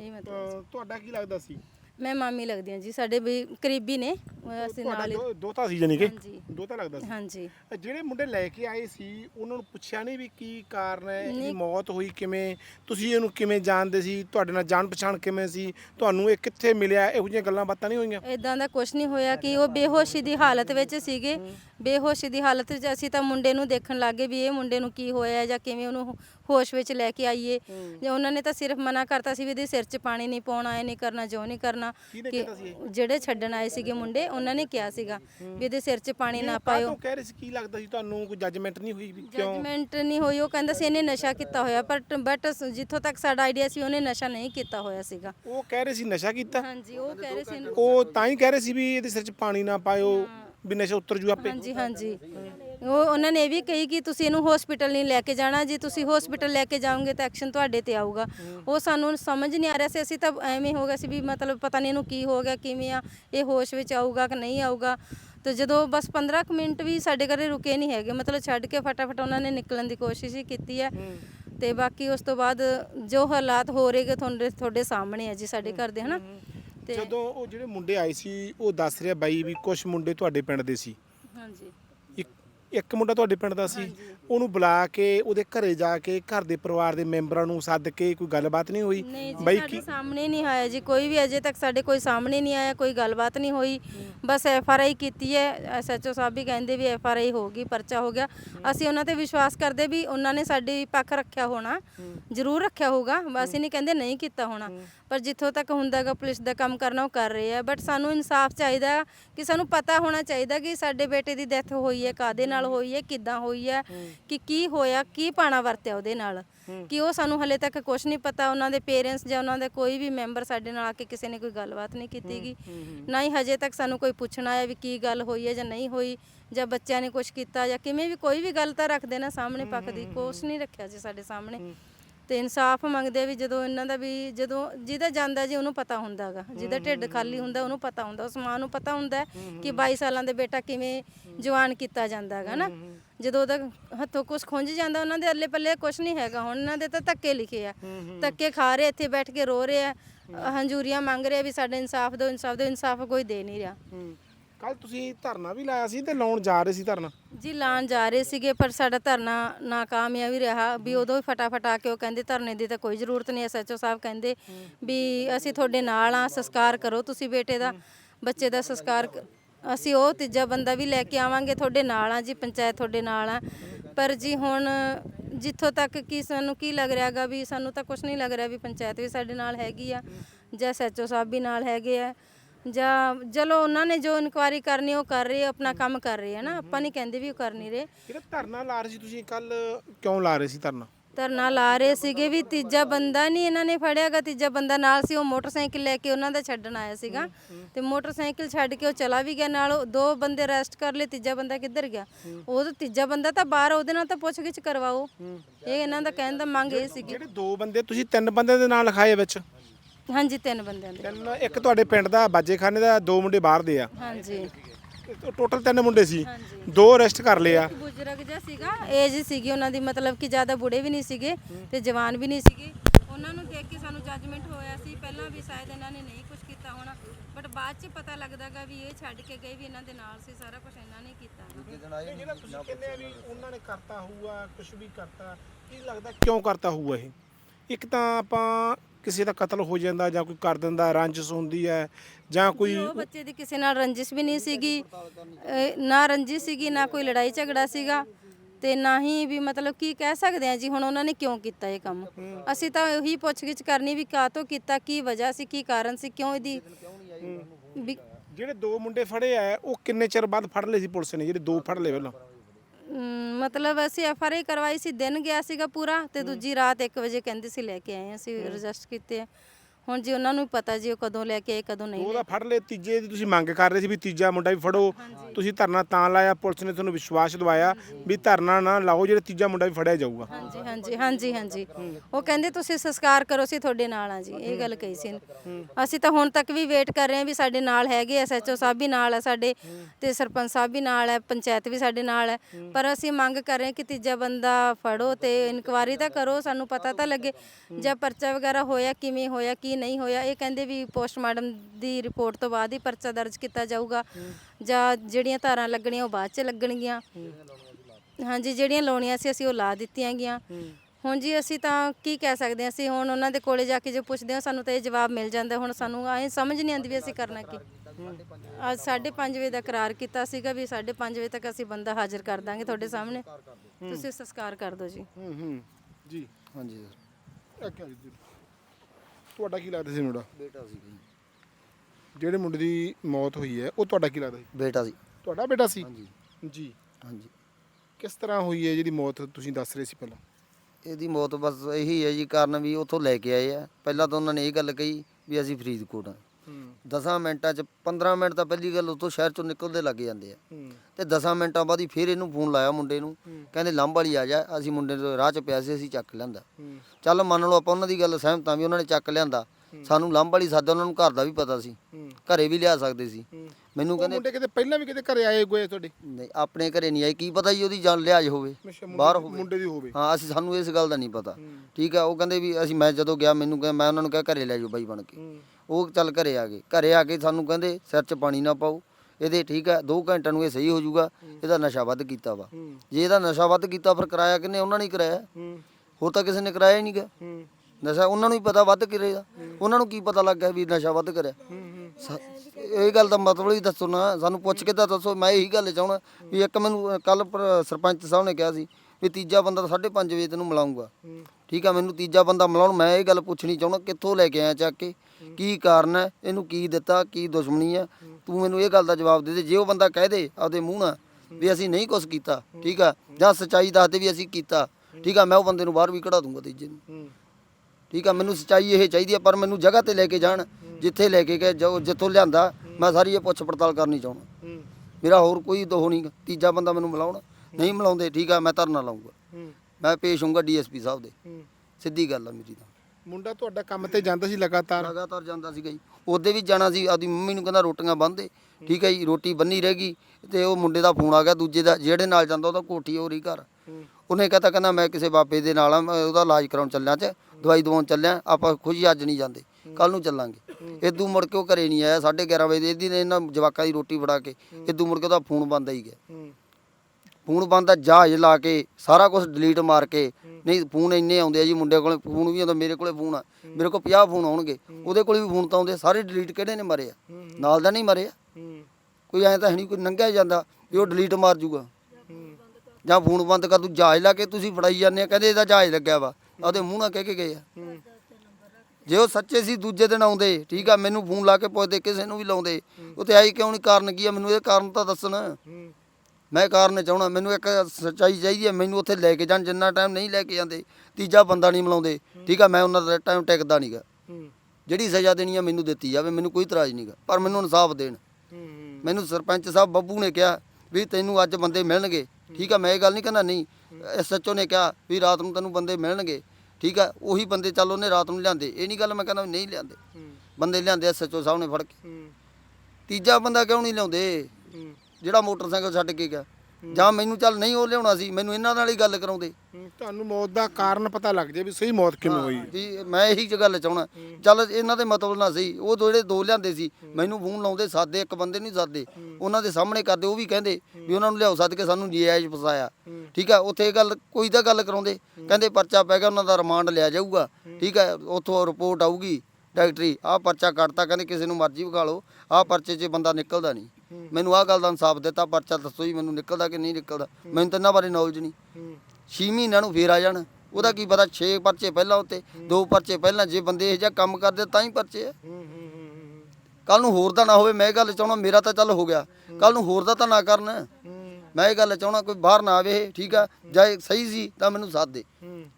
ਇਹ ਮਤਲਬ ਅਹ, ਤੁਹਾਡਾ ਕੀ ਲੱਗਦਾ ਸੀ? ਮੈਂ ਮਾਮੀ ਲੱਗਦੀ ਹਾਂ ਜੀ ਸਾਡੇ ਵੀ ਕਰੀਬੀ ਨੇ ਉਹ ਅਸੀਂ ਤੁਹਾਡਾ ਨਾਲ ਹੀ ਦੋ- ਦੋਤਾ ਸੀ ਜਾਨੀ ਕਿ? ਹਾਂਜੀ। ਦੋਤਾ ਲੱਗਦਾ ਸੀ? ਹਾਂਜੀ। ਜਿਹੜੇ ਮੁੰਡੇ ਲੈ ਕੇ ਆਏ ਸੀ ਉਹਨਾਂ ਨੂੰ ਪੁੱਛਿਆ ਨਹੀਂ ਵੀ ਕੀ ਕਾਰਨ ਹੈ ਇਹਦੀ ਮੌਤ ਹੋਈ ਕਿਵੇਂ? ਤੁਸੀਂ ਇਹਨੂੰ ਕਿਵੇਂ ਜਾਣਦੇ ਸੀ? ਤੁਹਾਡੇ ਨਾਲ ਜਾਣ ਪਛਾਣ ਕਿਵੇਂ ਸੀ? ਤੁਹਾਨੂੰ ਇਹ ਕਿੱਥੇ ਮਿਲਿਆ? ਇਹੋ ਜਿਹੀਆਂ ਗੱਲਾਂ ਬਾਤਾਂ ਨਹੀਂ ਹੋਈਆਂ? ਇਦਾਂ ਦਾ ਕੁਝ ਨਹੀਂ ਹੋਇਆ ਕਿ ਉਹ ਬੇਹੋਸ਼ੀ ਦੀ ਹਾਲਤ ਵਿੱਚ ਸੀਗੇ। ਬੇਹੋਸ਼ੀ ਦੀ ਹਾਲਤ ਵਿੱਚ ਅਸੀਂ ਤਾਂ ਮੁੰਡੇ ਨੂੰ ਦੇਖਣ ਲੱਗੇ ਵੀ ਇਹ ਮੁੰਡੇ ਨੂੰ ਕੀ ਹੋਇਆ ਜਾਂ ਕਿਵੇਂ ਉਹਨੂੰ ਹੋਸ਼ ਵਿੱਚ ਲੈ ਕੇ ਆਈਏ। ਜੇ ਉਹਨਾਂ ਨੇ ਤਾਂ ਸਿਰਫ ਮਨਾ ਕਰਤਾ ਸੀ ਵੀ ਇਹਦੇ ਸਿਰ 'ਚ ਪਾਣੀ ਨਹੀਂ ਪਾਉਣਾ ਇਹ ਨਹੀਂ ਕਰਨਾ ਜੋ ਨਹੀਂ ਕਰਨਾ ਕਿਹਨੇ ਕਿ ਸੀ ਜਿਹੜੇ ਛੱਡਣ ਆਏ ਸੀਗੇ ਮੁੰਡੇ ਉਹਨਾਂ ਨੇ ਕਿਹਾ ਸੀਗਾ ਵੀ ਇਹਦੇ ਸਿਰ 'ਚ ਪਾਣੀ ਨਾ ਪਾਇਓ। ਕਾਹਤੋਂ ਕਹਿ ਰਹੇ ਸੀ ਕੀ ਲੱਗਦਾ ਸੀ ਤੁਹਾਨੂੰ? ਕੋਈ ਜੱਜਮੈਂਟ ਨਹੀਂ ਹੋਈ ਵੀ ਕਿਉਂ? ਜਜਮੈਂਟ ਨਹੀਂ ਹੋਈ ਉਹ ਕਹਿੰਦਾ ਸੀ ਇਹਨੇ ਨਸ਼ਾ ਕੀਤਾ ਹੋਇਆ ਪਰ ਬਟ ਜਿੱਥੋਂ ਤੱਕ ਸਾਡਾ ਆਈਡੀਆ ਸੀ ਉਹਨੇ ਨਸ਼ਾ ਨਹੀਂ ਕੀਤਾ ਹੋਇਆ ਸੀਗਾ। ਉਹ ਕਹਿ ਰਹੇ ਸੀ ਨਸ਼ਾ ਕੀਤਾ? ਹਾਂਜੀ ਉਹ ਕਹਿ ਰਹੇ ਸੀ ਉਹ ਤਾਂ ਹੀ ਕਹਿ ਰਹੇ ਸੀ ਵੀ ਇਹਦੇ ਸਿਰ 'ਚ ਪਾਣੀ ਨਾ ਪਾਇਓ ਵੀ ਨਸ਼ਾ ਉਤਰ ਜੂ ਆਪੇ। ਹਾਂਜੀ ਹਾਂਜੀ। ਉਹ ਉਹਨਾਂ ਨੇ ਇਹ ਵੀ ਕਹੀ ਕਿ ਤੁਸੀਂ ਇਹਨੂੰ ਹਸਪੀਟਲ ਨਹੀਂ ਲੈ ਕੇ ਜਾਣਾ ਜੇ ਤੁਸੀਂ ਹਸਪੀਟਲ ਲੈ ਕੇ ਜਾਓਗੇ ਤਾਂ ਐਕਸ਼ਨ ਤੁਹਾਡੇ ਤੇ ਆਊਗਾ। ਉਹ ਸਾਨੂੰ ਸਮਝ ਨਹੀਂ ਆ ਰਿਹਾ ਸੀ ਅਸੀਂ ਤਾਂ ਐਵੇਂ ਹੋ ਗਿਆ ਸੀ ਵੀ ਮਤਲਬ ਪਤਾ ਨਹੀਂ ਇਹਨੂੰ ਕੀ ਹੋ ਗਿਆ ਕਿਵੇਂ ਆ ਇਹ ਹੋਸ਼ ਵਿੱਚ ਆਊਗਾ ਕਿ ਨਹੀਂ ਆਊਗਾ। ਤੇ ਜਦੋਂ ਬਸ 15 ਕੁ ਮਿੰਟ ਵੀ ਸਾਡੇ ਘਰੇ ਰੁਕੇ ਨਹੀਂ ਹੈਗੇ ਮਤਲਬ ਛੱਡ ਕੇ ਫਟਾਫਟ ਉਹਨਾਂ ਨੇ ਨਿਕਲਣ ਦੀ ਕੋਸ਼ਿਸ਼ ਹੀ ਕੀਤੀ ਹੈ। ਤੇ ਬਾਕੀ ਉਸ ਤੋਂ ਬਾਅਦ ਜੋ ਹਾਲਾਤ ਹੋ ਰਹੇਗੇ ਤੁਹਾਡੇ ਤੁਹਾਡੇ ਸਾਹਮਣੇ ਆ ਜੀ ਸਾਡੇ ਘਰ ਦੇ ਹਨਾ? ਤੇ ਜਦੋਂ ਉਹ ਜਿਹੜੇ ਮੁੰਡੇ ਆਏ ਸੀ ਉਹ ਦੱਸ ਰਿਹਾ ਬਾਈ ਵੀ ਕੁਝ ਮੁੰਡੇ ਤੁਹਾਡੇ ਪਿੰਡ ਦੇ ਸੀ। ਹਾਂਜੀ। ਇੱਕ ਮੁੰਡਾ ਤੁਹਾਡੇ ਪਿੰਡ ਦਾ ਸੀ ਉਹਨੂੰ ਬੁਲਾ ਕੇ ਉਹਦੇ ਘਰੇ ਜਾ ਕੇ ਘਰ ਦੇ ਪਰਿਵਾਰ ਦੇ ਮੈਂਬਰਾਂ ਨੂੰ ਸੱਦ ਕੇ ਕੋਈ ਗੱਲਬਾਤ ਨਹੀਂ ਹੋਈ? ਨਹੀਂ ਜੀ ਬਈ ਸਾਡੇ ਕੀ ਸਾਹਮਣੇ ਨਹੀਂ ਆਇਆ ਜੀ ਕੋਈ ਵੀ ਅਜੇ ਤੱਕ ਸਾਡੇ ਕੋਈ ਸਾਹਮਣੇ ਨਹੀਂ ਆਇਆ ਕੋਈ ਗੱਲਬਾਤ ਨਹੀਂ ਹੋਈ। ਬਸ ਐਫ ਆਰ ਆਈ ਕੀਤੀ ਹੈ ਐਸਐਚਓ ਸਾਹਿਬ ਵੀ ਕਹਿੰਦੇ ਵੀ ਐਫ ਆਰ ਆਈ ਹੋ ਗਈ ਪਰਚਾ ਹੋ ਗਿਆ। ਅਸੀਂ ਉਹਨਾਂ ਤੇ ਵਿਸ਼ਵਾਸ ਕਰਦੇ ਵੀ ਉਹਨਾਂ ਨੇ ਸਾਡੀ ਪੱਖ ਰੱਖਿਆ ਹੋਣਾ ਜ਼ਰੂਰ ਰੱਖਿਆ ਹੋਊਗਾ ਅਸੀਂ ਨਹੀਂ ਕਹਿੰਦੇ ਨਹੀਂ ਕੀਤਾ ਹੋਣਾ। ਪਰ ਜਿੱਥੋਂ ਤੱਕ ਹੁੰਦਾਗਾ ਪੁਲਿਸ ਦਾ ਕੰਮ ਕਰਨਾ ਉਹ ਕਰ ਰਹੇ ਆ। ਬਟ ਸਾਨੂੰ ਇਨਸਾਫ ਚਾਹੀਦਾ ਕਿ ਸਾਨੂੰ ਪਤਾ ਹੋਣਾ ਚਾਹੀਦਾ ਕਿ ਸਾਡੇ ਬੇਟੇ ਦੀ ਡੈਥ ਹੋਈ ਹੈ ਕਾਦੇ ਨਾਲ ਹੋਈ ਹੈ ਕਿੱਦਾਂ ਹੋਈ ਹੈ ਕਿ ਕੀ ਹੋਇਆ ਕੀ ਪਾਣਾ ਵਰਤਿਆ ਉਹਦੇ ਨਾਲ। ਕਿ ਉਹ ਸਾਨੂੰ ਹਲੇ ਤੱਕ ਕੁਝ ਨਹੀਂ ਪਤਾ ਉਹਨਾਂ ਦੇ ਪੇਰੈਂਟਸ ਜਾਂ ਉਹਨਾਂ ਦੇ ਕੋਈ ਵੀ ਮੈਂਬਰ ਸਾਡੇ ਨਾਲ ਆ ਕੇ ਕਿਸੇ ਨੇ ਕੋਈ ਗੱਲਬਾਤ ਨਹੀਂ ਕੀਤੀਗੀ ਨਾ ਹੀ ਹਜੇ ਤੱਕ ਸਾਨੂੰ ਕੋਈ ਪੁੱਛਣਾ ਆਇਆ ਵੀ ਕੀ ਗੱਲ ਹੋਈ ਹੈ ਜਾਂ ਨਹੀਂ ਹੋਈ ਜਾਂ ਬੱਚਿਆਂ ਨੇ ਕੁਝ ਕੀਤਾ ਜਾਂ ਕਿਵੇਂ ਵੀ ਕੋਈ ਵੀ ਗੱਲ ਤਾਂ ਰੱਖਦੇ ਨਾ ਸਾਹਮਣੇ ਪੱਖ ਦੀ ਕੁਛ ਨਹੀਂ ਰੱਖਿਆ ਜੀ ਸਾਡੇ ਸਾਹਮਣੇ। ਤੇ ਇਨਸਾਫ ਮੰਗਦੇ ਆ ਵੀ ਜਦੋਂ ਇਹਨਾਂ ਦਾ ਵੀ ਜਦੋਂ ਜਿਹਦਾ ਜਾਂਦਾ ਜੀ ਉਹਨੂੰ ਪਤਾ ਹੁੰਦਾਗਾ ਜਿਹਦਾ ਢਿੱਡ ਖਾਲੀ ਹੁੰਦਾ ਉਹਨੂੰ ਪਤਾ ਹੁੰਦਾ ਉਸ ਮਾਂ ਨੂੰ ਪਤਾ ਹੁੰਦਾ ਹੈ ਕਿ 22 ਸਾਲਾਂ ਦੇ ਬੇਟਾ ਕਿਵੇਂ ਜਵਾਨ ਕੀਤਾ ਜਾਂਦਾਗਾ ਨਾ। ਜਦੋਂ ਉਹਦਾ ਹੱਥੋਂ ਕੁਝ ਖੁੰਝ ਜਾਂਦਾ ਉਹਨਾਂ ਦੇ ਅੱਲੇ ਪੱਲੇ ਕੁਝ ਨਹੀਂ ਹੈਗਾ। ਹੁਣ ਇਹਨਾਂ ਦੇ ਤਾਂ ਧੱਕੇ ਲਿਖੇ ਆ। ਧੱਕੇ ਖਾ ਰਹੇ ਇੱਥੇ ਬੈਠ ਕੇ ਰੋ ਰਹੇ ਆ। ਹੰਜੂਰੀਆਂ ਮੰਗ ਰਹੇ ਆ ਵੀ ਸਾਡੇ ਇਨਸਾਫ ਦਿਓ ਇਨਸਾਫ ਦਿਓ ਇਨਸਾਫ ਕੋਈ ਦੇ ਨਹੀਂ ਰਿਹਾ। ਕੱਲ ਤੁਸੀਂ ਧਰਨਾ ਵੀ ਲਾਇਆ ਸੀ ਤੇ ਲਾਉਣ ਜਾ ਰਹੇ ਸੀ ਧਰਨਾ? ਜੀ ਲਾਣ ਜਾ ਰਹੇ ਸੀਗੇ, ਪਰ ਸਾਡਾ ਧਰਨਾ ਨਾਕਾਮਯਾਬ ਹੀ ਰਿਹਾ। ਵੀ ਉਦੋਂ ਹੀ ਫਟਾਫਟ ਆ ਕੇ ਉਹ ਕਹਿੰਦੇ, ਧਰਨੇ ਦੀ ਤਾਂ ਕੋਈ ਜ਼ਰੂਰਤ ਨਹੀਂ ਐਸਐਚਓ ਸਾਹਿਬ ਕਹਿੰਦੇ ਵੀ ਅਸੀਂ ਤੁਹਾਡੇ ਨਾਲ ਆ ਸੰਸਕਾਰ ਕਰੋ ਤੁਸੀਂ ਬੇਟੇ ਦਾ, ਬੱਚੇ ਦਾ ਸੰਸਕਾਰ ਕ- ਅਸੀਂ ਉਹ ਤੀਜਾ ਬੰਦਾ ਵੀ ਲੈ ਕੇ ਆਵਾਂਗੇ, ਤੁਹਾਡੇ ਨਾਲ ਆ ਜੀ, ਪੰਚਾਇਤ ਤੁਹਾਡੇ ਨਾਲ ਆ ਪਰ ਜੀ, ਹੁਣ ਜਿੱਥੋਂ ਤੱਕ ਕਿ ਸਾਨੂੰ ਕੀ ਲੱਗ ਰਿਹਾਗਾ ਵੀ, ਸਾਨੂੰ ਤਾਂ ਕੁਝ ਨਹੀਂ ਲੱਗ ਰਿਹਾ ਵੀ ਪੰਚਾਇਤ ਵੀ ਸਾਡੇ ਨਾਲ ਹੈਗੀ ਆ, ਜਾਂ ਐਸਐਚਓ ਸਾਹਿਬ ਵੀ ਨਾਲ ਹੈਗੇ ਆ। ਜਾਂ ਚਲੋ ਉਹਨਾਂ ਨੇ ਜੋ ਇਨਕੁਆਇਰੀ ਕਰਨੀ ਉਹ ਕਰ ਰਹੇ ਆਪਣਾ ਕੰਮ ਕਰ ਰਹੇ ਆ ਨਾ ਆਪਾਂ ਨਹੀਂ ਕਹਿੰਦੇ ਵੀ ਉਹ ਕਰ ਨਹੀਂ ਰਹੇ। ਜਿਹੜਾ ਧਰਨਾ ਲਾ ਰਹੇ ਸੀ ਤੁਸੀਂ ਕੱਲ ਕਿਉਂ ਲਾ ਰਹੇ ਸੀ ਧਰਨਾ? ਧਰਨਾ ਲਾ ਰਹੇ ਸੀਗੇ ਵੀ ਤੀਜਾ ਬੰਦਾ ਨਹੀਂ ਇਹਨਾਂ ਨੇ ਫੜਿਆਗਾ ਤੀਜਾ ਬੰਦਾ ਨਾਲ ਸੀ ਉਹ ਮੋਟਰਸਾਈਕਲ ਲੈ ਕੇ ਉਹਨਾਂ ਦਾ ਛੱਡਣ ਆਇਆ ਸੀਗਾ। ਤੇ ਮੋਟਰਸਾਈਕਲ ਛੱਡ ਕੇ ਉਹ ਚਲਾ ਵੀ ਗਿਆ ਨਾਲ ਉਹ ਦੋ ਬੰਦੇ ਅਰੈਸਟ ਕਰ ਲਏ ਤੀਜਾ ਬੰਦਾ ਕਿੱਧਰ ਗਿਆ? ਉਹ ਤਾਂ ਤੀਜਾ ਬੰਦਾ ਤਾਂ ਬਾਹਰ ਉਹਦੇ ਨਾਲ ਤਾਂ ਪੁੱਛਗਿੱਛ ਕਰਵਾਓ। ਇਹ ਇਹਨਾਂ ਦਾ ਕਹਿਣ ਦਾ ਮੰਗ ਇਹ ਸੀਗੀ। ਜਿਹੜੇ ਦੋ ਬੰਦੇ ਤੁਸੀਂ ਤਿੰਨ ਬੰਦਿਆਂ ਦੇ ਨਾਂ ਲਿਖਾਏ ਵਿੱਚ? ਹਾਂਜੀ ਤਿੰਨ ਬੰਦਿਆਂ ਦੇ। ਤਿੰਨ ਇੱਕ ਤੁਹਾਡੇ ਪਿੰਡ ਦਾ ਬਾਜੇਖਾਨੇ ਦਾ ਦੋ ਮੁੰਡੇ ਬਾਹਰ ਦੇ ਆ। ਹਾਂਜੀ। ਟੋਟਲ ਤਿੰਨ ਮੁੰਡੇ ਸੀ। ਦੋ ਅਰੈਸਟ ਕਰ ਲਏ ਆ। ਬੁਜ਼ਰਗ ਜਿਹਾ ਸੀਗਾ ਏਜ ਸੀਗੀ ਉਹਨਾਂ ਦੀ ਮਤਲਬ ਕਿ ਜ਼ਿਆਦਾ ਬੁੜੇ ਵੀ ਨਹੀਂ ਸੀਗੇ ਤੇ ਜਵਾਨ ਵੀ ਨਹੀਂ ਸੀਗੇ। ਉਹਨਾਂ ਨੂੰ ਦੇਖ ਕੇ ਸਾਨੂੰ ਜੱਜਮੈਂਟ ਹੋਇਆ ਸੀ। ਪਹਿਲਾਂ ਵੀ ਸ਼ਾਇਦ ਇਹਨਾਂ ਨੇ ਨਹੀਂ ਕੁਝ ਕੀਤਾ ਹੋਣਾ ਬਟ ਬਾਅਦ ਚ ਪਤਾ ਲੱਗਦਾਗਾ ਵੀ ਇਹ ਛੱਡ ਕੇ ਗਏ ਵੀ ਇਹਨਾਂ ਦੇ ਨਾਲ ਸੀ ਸਾਰਾ ਕੁਝ ਇਹਨਾਂ ਨੇ ਕੀਤਾ। ਜਿਹੜਾ ਤੁਸੀਂ ਕਹਿੰਦੇ ਆ ਵੀ ਉਹਨਾਂ ਨੇ ਕਰਤਾ ਹੋਊਗਾ ਕੁਝ ਵੀ ਕਰਤਾ ਕੀ ਲੱਗਦਾ ਕਿਉਂ ਕਰਤਾ ਹੋਊਗਾ ਇਹ? ਇੱਕ ਤਾਂ ਆਪਾਂ ਕਿਸੇ ਦਾ ਕਤਲ ਹੋ ਜਾਂਦਾ ਜਾਂ ਕੋਈ ਕਰ ਦਿੰਦਾ ਰੰਜਸ ਹੁੰਦੀ ਹੈ ਜਾਂ ਕੋਈ ਉਹ ਬੱਚੇ ਦੀ ਕਿਸੇ ਨਾਲ ਰੰਜਿਸ਼ ਵੀ ਨਹੀਂ ਸੀਗੀ। ਅਹ ਨਾ ਰੰਜਿਸ਼ ਸੀਗੀ ਨਾ ਕੋਈ ਲੜਾਈ ਝਗੜਾ ਸੀਗਾ ਤੇ ਨਾ ਹੀ ਵੀ ਮਤਲਬ ਕੀ ਕਹਿ ਸਕਦੇ ਆ ਜੀ ਹੁਣ ਉਹਨਾਂ ਨੇ ਕਿਉਂ ਕੀਤਾ ਇਹ ਕੰਮ? ਅਸੀਂ ਤਾਂ ਉਹੀ ਪੁੱਛਗਿੱਛ ਕਰਨੀ ਵੀ ਕਾਹਤੋਂ ਕੀਤਾ ਕੀ ਵਜ੍ਹਾ ਸੀ ਕੀ ਕਾਰਨ ਸੀ ਕਿਉਂ ਇਹਦੀ ਵੀ ਜਿਹੜੇ ਦੋ ਮੁੰਡੇ ਫੜੇ ਆ ਉਹ ਕਿੰਨੇ ਚਿਰ ਬਾਅਦ ਫੜ ਲਏ ਸੀ ਪੁਲਿਸ ਨੇ? ਜਿਹੜੇ ਦੋ ਫੜ ਲਏ ਪਹਿਲਾਂ? ਅਮ, ਮਤਲਬ ਅਸੀਂ ਐਫ ਆਰ ਆਈ ਕਰਵਾਈ ਸੀ ਦਿਨ ਗਿਆ ਸੀਗਾ ਪੂਰਾ ਤੇ ਦੂਜੀ ਰਾਤ 1 ਵਜੇ ਕਹਿੰਦੇ ਸੀ ਲੈ ਕੇ ਆਏ ਹਾਂ, ਅਸੀਂ ਰਜਿਸਟਰ ਕੀਤੇ ਆ। ਹੁਣ ਜੀ ਉਹਨਾਂ ਨੂੰ ਪਤਾ ਜੀ ਉਹ ਕਦੋਂ ਲੈ ਕੇ ਆਏ ਕਦੋਂ ਨਹੀਂ ਦੋ ਦਾ ਫੜ ਲਏ ਤੀਜੇ ਦੀ ਤੁਸੀਂ ਮੰਗ ਕਰ ਰਹੇ ਸੀ ਵੀ ਤੀਜਾ ਮੁੰਡਾ ਵੀ ਫੜੋ। ਤੁਸੀਂ ਧਰਨਾ ਤਾਂ ਲਾਇਆ ਪੁਲਿਸ ਨੇ ਤੁਹਾਨੂੰ ਵਿਸ਼ਵਾਸ ਦਿਵਾਇਆ ਵੀ ਧਰਨਾ ਨਾ ਲਾਓ ਜਿਹੜੇ ਤੀਜਾ ਮੁੰਡਾ ਵੀ ਫੜਿਆ ਜਾਊਗਾ। ਹਾਂਜੀ ਹਾਂਜੀ ਹਾਂਜੀ ਹਾਂਜੀ। ਉਹ ਕਹਿੰਦੇ ਤੁਸੀਂ ਸੰਸਕਾਰ ਕਰੋ ਅਸੀਂ ਤੁਹਾਡੇ ਨਾਲ ਆ ਜੀ ਇਹ ਗੱਲ ਕਹੀ ਸੀ ਅਸੀਂ ਤਾਂ ਹੁਣ ਤੱਕ ਵੀ ਵੇਟ ਕਰ ਰਹੇ ਹਾਂ ਵੀ ਸਾਡੇ ਨਾਲ ਹੈਗੇ ਐਸਐਚਓ ਸਾਹਿਬ ਵੀ ਨਾਲ ਹੈ ਸਾਡੇ ਤੇ ਸਰਪੰਚ ਸਾਹਿਬ ਵੀ ਨਾਲ ਹੈ ਪੰਚਾਇਤ ਵੀ ਸਾਡੇ ਨਾਲ ਹੈ ਪਰ ਅਸੀਂ ਮੰਗ ਕਰ ਰਹੇ ਹਾਂ ਕਿ ਤੀਜਾ ਬੰਦਾ ਫੜੋ ਤੇ ਇਨਕੁਆਰੀ ਤਾਂ ਕਰੋ ਸਾਨੂੰ ਪਤਾ ਤਾਂ ਲੱਗੇ। ਜਾਂ ਪਰਚਾ ਵਗੈਰਾ ਹੋਇਆ ਕਿਵੇਂ ਹੋਇਆ ਕੀ ਨਹੀਂ ਹੋਇਆ। ਇਹ ਕਹਿੰਦੇ ਵੀ ਪੋਸਟਮਾਰਟਮ ਦੀ ਰਿਪੋਰਟ ਤੋਂ ਬਾਅਦ ਹੀ ਪਰਚਾ ਦਰਜ ਕੀਤਾ ਜਾਊਗਾ। ਜਾਂ ਜਿਹੜੀਆਂ ਧਾਰਾਂ ਲੱਗਣੀਆਂ ਉਹ ਬਾਅਦ ਚ ਲੱਗਣਗੀਆਂ। ਹਾਂਜੀ ਜਿਹੜੀਆਂ ਲਾਉਣੀਆਂ ਸੀ ਅਸੀਂ ਉਹ ਲਾ ਦਿੱਤੀਆਂ ਗਈਆਂ। ਹੁਣ ਜੀ ਅਸੀਂ ਤਾਂ ਕੀ ਕਹਿ ਸਕਦੇ ਹਾਂ ਅਸੀਂ ਹੁਣ ਉਹਨਾਂ ਦੇ ਕੋਲੇ ਜਾ ਕੇ ਜੇ ਪੁੱਛਦੇ ਹਾਂ ਸਾਨੂੰ ਤਾਂ ਇਹ ਜਵਾਬ ਮਿਲ ਜਾਂਦਾ। ਹੁਣ ਸਾਨੂੰ ਐ ਸਮਝ ਨਹੀਂ ਆਉਂਦੀ ਵੀ ਅਸੀਂ ਕਰਨਾ ਕੀ। ਅੱਜ 5:30 ਵਜੇ ਦਾ ਕਰਾਰ ਕੀਤਾ ਸੀਗਾ ਵੀ 5:30 ਵਜੇ ਤੱਕ ਅਸੀਂ ਬੰਦਾ ਹਾਜ਼ਰ ਕਰ ਦਾਂਗੇ ਤੁਹਾਡੇ ਸਾਹਮਣੇ। ਤੁਸੀਂ ਸੰਸਕਾਰ ਕਰ ਦਿਓ ਜੀ। ਹੂੰ ਹੂੰ। ਜੀ। ਹਾਂਜੀ ਅੱਛਾ ਜੀ। ਤੁਹਾਡਾ ਕੀ ਲੱਗਦਾ ਸੀ ਮੁੰਡਾ? ਬੇਟਾ ਸੀ ਜੀ। ਜਿਹੜੇ ਮੁੰਡੇ ਦੀ ਮੌਤ ਹੋਈ ਹੈ ਉਹ ਤੁਹਾਡਾ ਕੀ ਲੱਗਦਾ ਸੀ? ਬੇਟਾ ਸੀ। ਤੁਹਾਡਾ ਬੇਟਾ ਸੀ? ਹਾਂਜੀ। ਜੀ। ਹਾਂਜੀ। ਕਿਸ ਤਰ੍ਹਾਂ ਹੋਈ ਹੈ ਜਿਹੜੀ ਮੌਤ ਤੁਸੀਂ ਦੱਸ ਰਹੇ ਸੀ ਪਹਿਲਾਂ? ਇਹਦੀ ਮੌਤ ਬਸ ਇਹੀ ਹੈ ਜੀ ਕਾਰਨ ਵੀ ਉੱਥੋਂ ਲੈ ਕੇ ਆਏ ਆ। ਪਹਿਲਾਂ ਤਾਂ ਉਹਨਾਂ ਨੇ ਇਹ ਗੱਲ ਕਹੀ ਵੀ ਅਸੀਂ ਫਰੀਦਕੋਟ ਆ। 10 ਮਿੰਟਾਂ ਚ 15 ਮਿੰਟ ਤਾਂ ਪਹਿਲੀ ਗੱਲ ਉੱਥੋਂ ਸ਼ਹਿਰ ਚੋਂ ਨਿਕਲਦੇ ਲੱਗ ਜਾਂਦੇ ਆ। ਤੇ 10 ਮਿੰਟਾਂ ਬਾਅਦ ਹੀ ਫਿਰ ਇਹਨੂੰ ਫੋਨ ਲਾਇਆ ਮੁੰਡੇ ਨੂੰ ਕਹਿੰਦੇ ਲੰਬ ਵਾਲੀ ਆ ਜਾ ਅਸੀਂ ਮੁੰਡੇ ਨੂੰ ਰਾਹ ਚ ਪਿਆ ਸੀ ਅਸੀਂ ਚੱਕ ਲਿਆਂਦਾ। ਚੱਲ ਮੰਨ ਲਓ ਆਪਾਂ ਉਹਨਾਂ ਦੀ ਗੱਲ ਸਹਿਮਤ ਵੀ ਉਹਨਾਂ ਨੇ ਚੱਕ ਲਿਆਂਦਾ। ਸਾਨੂੰ ਲੰਬ ਵਾਲੀ ਸਾਦਾ ਉਹਨਾਂ ਨੂੰ ਘਰ ਦਾ ਵੀ ਪਤਾ ਸੀ। ਘਰੇ ਵੀ ਲਿਆ ਸਕਦੇ ਸੀ। ਮੈਨੂੰ ਕਹਿੰਦੇ ਮੁੰਡੇ ਕਿਤੇ ਪਹਿਲਾਂ ਵੀ ਕਿਤੇ ਘਰੇ ਆਏ ਹੋਏ ਤੁਹਾਡੇ? ਨਹੀਂ ਆਪਣੇ ਘਰੇ ਨਹੀਂ ਆਈ ਕੀ ਪਤਾ ਜੀ ਉਹਦੀ ਜਾਨ ਲਿਆਜ ਹੋਵੇ ਬਾਹਰ ਹੋਵੇ। ਮੁੰਡੇ ਦੀ ਹੋਵੇ। ਹਾਂ ਅਸੀਂ ਸਾਨੂੰ ਇਸ ਗੱਲ ਦਾ ਨਹੀਂ ਪਤਾ। ਠੀਕ ਆ ਉਹ ਕਹਿੰਦੇ ਵੀ ਅਸੀਂ ਮੈਂ ਜਦੋਂ ਗਿਆ ਮੈਨੂੰ ਕਹਿੰਦਾ ਮੈਂ ਉਹਨਾਂ ਨੂੰ ਕਿਹਾ ਘਰੇ ਲੈ ਜਾਓ ਬਾਈ ਬਣ ਕੇ। ਉਹ ਚੱਲ ਘਰੇ ਆ ਗਏ। ਘਰੇ ਆ ਕੇ ਸਾਨੂੰ ਕਹਿੰਦੇ ਸਿਰ 'ਚ ਪਾਣੀ ਨਾ ਪਾਓ। ਇਹਦੇ ਠੀਕ ਹੈ 2 ਘੰਟਿਆਂ ਨੂੰ ਇਹ ਸਹੀ ਹੋ ਜਾਊਗਾ। ਇਹਦਾ ਨਸ਼ਾ ਵੱਧ ਕੀਤਾ ਵਾ। ਜੇ ਇਹਦਾ ਨਸ਼ਾ ਵੱਧ ਕੀਤਾ ਫਿਰ ਕਰਾਇਆ ਕਿੰਨੇ? ਉਹਨਾਂ ਨੇ ਹੀ ਕਰਾਇਆ। ਹੋਰ ਤਾਂ ਕਿਸੇ ਨੇ ਕਰਾਇਆ ਹੀ ਨਹੀਂਗਾ। ਨਸ਼ਾ ਉਹਨਾਂ ਨੂੰ ਹੀ ਪਤਾ ਵੱਧ ਕਰੇਗਾ ਉਹਨਾਂ ਨੂੰ ਕੀ ਪਤਾ ਲੱਗ ਗਿਆ ਵੀ ਨਸ਼ਾ ਵੱਧ ਕਰਿਆ। ਇਹ ਗੱਲ ਦਾ ਮਤਲਬ ਹੀ ਦੱਸੋ ਨਾ। ਸਾਨੂੰ ਪੁੱਛ ਕੇ ਤਾਂ ਦੱਸੋ। ਮੈਂ ਇਹੀ ਗੱਲ ਚਾਹਣਾ ਵੀ ਇੱਕ ਮੈਨੂੰ ਕੱਲ ਸਰਪੰਚ ਸਾਹਿਬ ਨੇ ਕਿਹਾ ਸੀ ਵੀ ਤੀਜਾ ਬੰਦਾ 5:30 ਵਜੇ ਤੈਨੂੰ ਮਿਲਾਉਂਗਾ ਠੀਕ ਆ ਮੈਨੂੰ ਤੀਜਾ ਬੰਦਾ ਮਿਲਾਉਣ ਮੈਂ ਇਹ ਗੱਲ ਪੁੱਛਣੀ ਚਾਹਣਾ ਕਿੱਥੋਂ ਲੈ ਕੇ ਆਇਆ ਚੱਕ ਕੇ? ਕੀ ਕਾਰਨ ਹੈ? ਇਹਨੂੰ ਕੀ ਦਿੱਤਾ ਕੀ ਦੁਸ਼ਮਣੀ ਹੈ? ਤੂੰ ਮੈਨੂੰ ਇਹ ਗੱਲ ਦਾ ਜਵਾਬ ਦੇ ਦੇ ਜੇ ਉਹ ਬੰਦਾ ਕਹਿ ਦੇ ਆਪਦੇ ਮੂੰਹ ਨਾਲ ਵੀ ਅਸੀਂ ਨਹੀਂ ਕੁਝ ਕੀਤਾ ਠੀਕ ਆ? ਜਾਂ ਸੱਚਾਈ ਦੱਸ ਦੇ ਵੀ ਅਸੀਂ ਕੀਤਾ ਠੀਕ ਆ? ਮੈਂ ਉਹ ਬੰਦੇ ਨੂੰ ਬਾਹਰ ਵੀ ਕਢਾ ਦੂੰਗਾ ਤੀਜੇ ਨੂੰ। ਠੀਕ ਆ? ਮੈਨੂੰ ਸੱਚਾਈ ਇਹ ਚਾਹੀਦੀ ਆ ਪਰ ਮੈਨੂੰ ਜਗ੍ਹਾ ਤੇ ਲੈ ਕੇ ਜਾਣ ਜਿੱਥੇ ਲੈ ਕੇ ਗਏ ਜੋ ਜਿੱਥੋਂ ਲਿਆਂਦਾ ਮੈਂ ਸਾਰੀ ਇਹ ਪੁੱਛ ਪੜਤਾਲ ਕਰਨੀ ਚਾਹੁੰਦਾ। ਮੇਰਾ ਹੋਰ ਕੋਈ ਦੋ ਨਹੀਂ। ਤੀਜਾ ਬੰਦਾ ਮੈਨੂੰ ਮਿਲਾਉਣ। ਨਹੀਂ ਮਿਲਾਉਂਦੇ ਠੀਕ ਆ? ਮੈਂ ਧਰਨਾ ਲਾਉਂਗਾ ਮੈਂ ਪੇਸ਼ ਹੋਊਂਗਾ ਡੀਐਸਪੀ ਸਾਹਿਬ ਦੇ। ਸਿੱਧੀ ਗੱਲ ਆ ਮੇਰੀ ਤਾਂ। ਮੁੰਡਾ ਤੁਹਾਡਾ ਕੰਮ ਤੇ ਜਾਂਦਾ ਸੀ ਲਗਾਤਾਰ? ਲਗਾਤਾਰ ਜਾਂਦਾ ਸੀਗਾ ਜੀ। ਉਹਦੇ ਵੀ ਜਾਣਾ ਸੀ, ਆਪਦੀ ਮੰਮੀ ਨੂੰ ਕਹਿੰਦਾ ਰੋਟੀਆਂ ਬੰਨ੍ਹਦੇ ਠੀਕ ਹੈ ਜੀ, ਰੋਟੀ ਬੰਨੀ ਰਹਿ ਗਈ ਤੇ ਉਹ ਮੁੰਡੇ ਦਾ ਫੋਨ ਆ ਗਿਆ, ਦੂਜੇ ਦਾ, ਜਿਹੜੇ ਨਾਲ ਜਾਂਦਾ ਉਹਦਾ ਕੋਠੀ ਹੋ ਰਹੀ ਘਰ। ਉਹਨੇ ਕਹਤਾ, ਕਹਿੰਦਾ ਮੈਂ ਕਿਸੇ ਬਾਬੇ ਦੇ ਨਾਲ ਆ, ਮੈਂ ਉਹਦਾ ਇਲਾਜ ਕਰਾਉਣ ਚੱਲਿਆ ਚ, ਦਵਾਈ ਦਵਾਉਣ ਚੱਲਿਆ, ਆਪਾਂ ਖੁਸ਼ੀ ਅੱਜ ਨਹੀਂ ਜਾਂਦੇ ਕੱਲ ਨੂੰ ਚੱਲਾਂਗੇ। ਇਦੋਂ ਮੁੜ ਕੇ ਉਹ ਘਰੇ ਨਹੀਂ ਆਇਆ 11:30 ਵਜੇ, ਇਹਦੀ ਨੇ ਇਹਨਾਂ ਜਵਾਕਾਂ ਦੀ ਰੋਟੀ ਫੜਾ ਕੇ ਇਦੋਂ ਮੁੜ ਕੇ ਉਹਦਾ ਫੋਨ ਬੰਦ ਆਈ ਗਿਆ। ਫੋਨ ਬੰਦ ਆ, ਜਹਾਜ਼ ਲਾ ਕੇ, ਸਾਰਾ ਕੁਝ ਡਿਲੀਟ ਮਾਰ ਕੇ। ਨਹੀਂ, ਫੋਨ ਇੰਨੇ ਆਉਂਦੇ ਆ ਜੀ ਮੁੰਡੇ ਕੋਲੇ, ਫੋਨ ਵੀ ਆਉਂਦਾ, ਮੇਰੇ ਕੋਲੇ ਫੋਨ ਆ। ਮੇਰੇ ਕੋਲ 50 ਫੋਨ ਆਉਣਗੇ। ਉਹਦੇ ਕੋਲੇ ਵੀ ਫੋਨ ਤਾਂ ਆਉਂਦੇ ਸਾਰੇ ਡਿਲੀਟ ਕਿਹੜੇ ਨੇ ਮਾਰੇ ਆ? ਨਾਲ ਦਾ ਨਹੀਂ ਮਾਰੇ ਆ? ਕੋਈ ਐਂ ਤਾਂ ਹੈ ਨਹੀਂ, ਕੋਈ ਨੰਗਾ ਜਾਂਦਾ, ਵੀ ਉਹ ਡਿਲੀਟ ਮਾਰ ਜੂਗਾ। ਜਾਂ ਫੋਨ ਬੰਦ ਕਰ ਦੂ ਜਹਾਜ਼ ਲਾ ਕੇ ਤੁਸੀਂ ਫੜਾਈ ਜਾਂਦੇ ਆ, ਕਹਿੰਦੇ ਇਹਦਾ ਜਹਾਜ਼ ਲੱਗਿਆ ਵਾ ਉਹਦੇ ਮੂੰਹ ਨਾਲ ਕਹਿ ਕੇ ਗਏ ਆ। ਜੇ ਉਹ ਸੱਚੇ ਸੀ, ਦੂਜੇ ਦਿਨ ਆਉਂਦੇ, ਠੀਕ ਆ, ਮੈਨੂੰ ਫੋਨ ਲਾ ਕੇ ਪੁੱਛਦੇ, ਕਿਸੇ ਨੂੰ ਵੀ ਲਾਉਂਦੇ। ਉਹ ਤੇ ਆਈ ਕਿਉਂ ਨਹੀਂ ਕਾਰਨ ਕੀ ਆ, ਮੈਨੂੰ ਇਹ ਕਾਰਨ ਤਾਂ ਦੱਸਣ। ਮੈਂ ਕਾਰਨ ਚਾਹਣਾ ਮੈਨੂੰ ਇੱਕ ਸੱਚਾਈ ਚਾਹੀਦੀ ਹੈ ਮੈਨੂੰ ਉੱਥੇ ਲੈ ਕੇ ਜਾਣ ਜਿੰਨਾ ਟਾਈਮ ਨਹੀਂ ਲੈ ਕੇ ਜਾਂਦੇ ਤੀਜਾ ਬੰਦਾ ਨਹੀਂ ਮਿਲਾਉਂਦੇ ਠੀਕ ਆ ਮੈਂ ਉਹਨਾਂ ਦਾ ਟਾਈਮ ਟਿਕਦਾ ਨਹੀਂਗਾ ਜਿਹੜੀ ਸਜ਼ਾ ਦੇਣੀ ਆ ਮੈਨੂੰ ਦਿੱਤੀ ਜਾਵੇ ਮੈਨੂੰ ਕੋਈ ਇਤਰਾਜ਼ ਨਹੀਂਗਾ ਪਰ ਮੈਨੂੰ ਇਨਸਾਫ ਦੇਣ। ਮੈਨੂੰ ਸਰਪੰਚ ਸਾਹਿਬ ਬੱਬੂ ਨੇ ਕਿਹਾ ਵੀ ਤੈਨੂੰ ਅੱਜ ਬੰਦੇ ਮਿਲਣਗੇ ਠੀਕ ਆ ਮੈਂ ਇਹ ਗੱਲ ਨਹੀਂ ਕਹਿੰਦਾ ਨਹੀਂ ਐਸਐਚਓ ਨੇ ਕਿਹਾ ਵੀ ਰਾਤ ਨੂੰ ਤੈਨੂੰ ਬੰਦੇ ਮਿਲਣਗੇ ਠੀਕ ਆ ਉਹੀ ਬੰਦੇ ਚੱਲ ਉਹਨੇ ਰਾਤ ਨੂੰ ਲਿਆਂਦੇ ਇਹ ਨਹੀਂ ਗੱਲ ਮੈਂ ਕਹਿੰਦਾ ਨਹੀਂ ਲਿਆਂਦੇ। ਬੰਦੇ ਲਿਆਂਦੇ ਐਸਐਚਓ ਸਾਹਿਬ ਨੇ ਫੜ ਕੇ। ਤੀਜਾ ਬੰਦਾ ਕਿਉਂ ਨਹੀਂ ਲਿਆਉਂਦੇ? ਜਿਹੜਾ ਮੋਟਰਸਾਈਕਲ ਛੱਡ ਕੇ ਗਿਆ। ਜਾਂ ਮੈਨੂੰ ਚੱਲ ਨਹੀਂ ਉਹ ਲਿਆਉਣਾ ਸੀ ਮੈਨੂੰ ਇਹਨਾਂ ਨਾਲ ਹੀ ਗੱਲ ਕਰਾਉਂਦੇ। ਤੁਹਾਨੂੰ ਮੌਤ ਦਾ ਕਾਰਨ ਪਤਾ ਲੱਗ ਜਾਏ ਵੀ ਸਹੀ ਮੌਤ ਕਿਵੇਂ ਹੋਈ। ਹੈ ਵੀ ਮੈਂ ਇਹੀ ਚ ਗੱਲ ਚਾਹਣਾ ਚੱਲ ਇਹਨਾਂ ਦੇ ਮਤਲਬ ਨਾ ਸਹੀ ਉਹ ਜਿਹੜੇ ਦੋ ਲਿਆਂਦੇ ਸੀ ਮੈਨੂੰ ਫੋਨ ਲਾਉਂਦੇ ਸਾਦੇ ਇੱਕ ਬੰਦੇ ਨਹੀਂ ਸਾਦੇ। ਉਹਨਾਂ ਦੇ ਸਾਹਮਣੇ ਕਰਦੇ ਉਹ ਵੀ ਕਹਿੰਦੇ ਵੀ ਉਹਨਾਂ ਨੂੰ ਲਿਆਓ ਸੱਦ ਕੇ ਸਾਨੂੰ ਜਾਇਜ਼ ਫਸਾਇਆ। ਠੀਕ ਆ ਉੱਥੇ ਇਹ ਗੱਲ ਕੋਈ ਤਾਂ ਗੱਲ ਕਰਾਉਂਦੇ। ਕਹਿੰਦੇ ਪਰਚਾ ਪੈ ਗਿਆ ਉਹਨਾਂ ਦਾ ਰਿਮਾਂਡ ਲਿਆ ਜਾਊਗਾ। ਠੀਕ ਆ ਉੱਥੋਂ ਰਿਪੋਰਟ ਆਊਗੀ ਡਾਇਰੈਕਟਰੀ ਆਹ ਪਰਚਾ ਕੱਟਤਾ ਕਹਿੰਦੇ ਕਿਸੇ ਨੂੰ ਮਰਜ਼ੀ ਵਿਖਾ ਲਓ। ਆਹ ਪਰਚੇ 'ਚ ਬੰਦਾ ਨਿਕਲਦਾ ਨਹੀਂ। ਮੈਨੂੰ ਆਹ ਗੱਲ ਦਾ ਇਨਸਾਫ ਦਿੱਤਾ, ਪਰਚਾ ਦੱਸੋ ਜੀ, ਮੈਨੂੰ ਨਿਕਲਦਾ ਕਿ ਨਹੀਂ ਨਿਕਲਦਾ? ਮੈਨੂੰ ਤਾਂ ਇਹਨਾਂ ਬਾਰੇ ਨੌਲੇਜ ਨਹੀਂ। 6 ਮਹੀਨਿਆਂ ਨੂੰ ਫੇਰ ਆ ਜਾਣ। ਉਹਦਾ ਕੀ ਪਤਾ 6 ਪਰਚੇ ਪਹਿਲਾਂ ਉੱਤੇ, ਦੋ ਪਰਚੇ ਪਹਿਲਾਂ, ਜੇ ਬੰਦੇ ਇਹ ਜਿਹਾ ਕੰਮ ਕਰਦੇ ਤਾਂ ਹੀ ਪਰਚੇ ਆ। ਕੱਲ ਨੂੰ ਹੋਰ ਦਾ ਨਾ ਹੋਵੇ, ਮੈਂ ਇਹ ਗੱਲ ਚਾਹਣਾ ਮੇਰਾ ਤਾਂ ਚੱਲ ਹੋ ਗਿਆ। ਕੱਲ ਨੂੰ ਹੋਰ ਦਾ ਤਾਂ ਨਾ ਕਰਨ। ਮੈਂ ਇਹ ਗੱਲ ਚਾਹਣਾ ਕੋਈ ਬਾਹਰ ਨਾ ਆਵੇ, ਠੀਕ ਆ? ਜਾਂ ਇਹ ਸਹੀ ਸੀ, ਤਾਂ ਮੈਨੂੰ ਸਾਥ ਦੇ।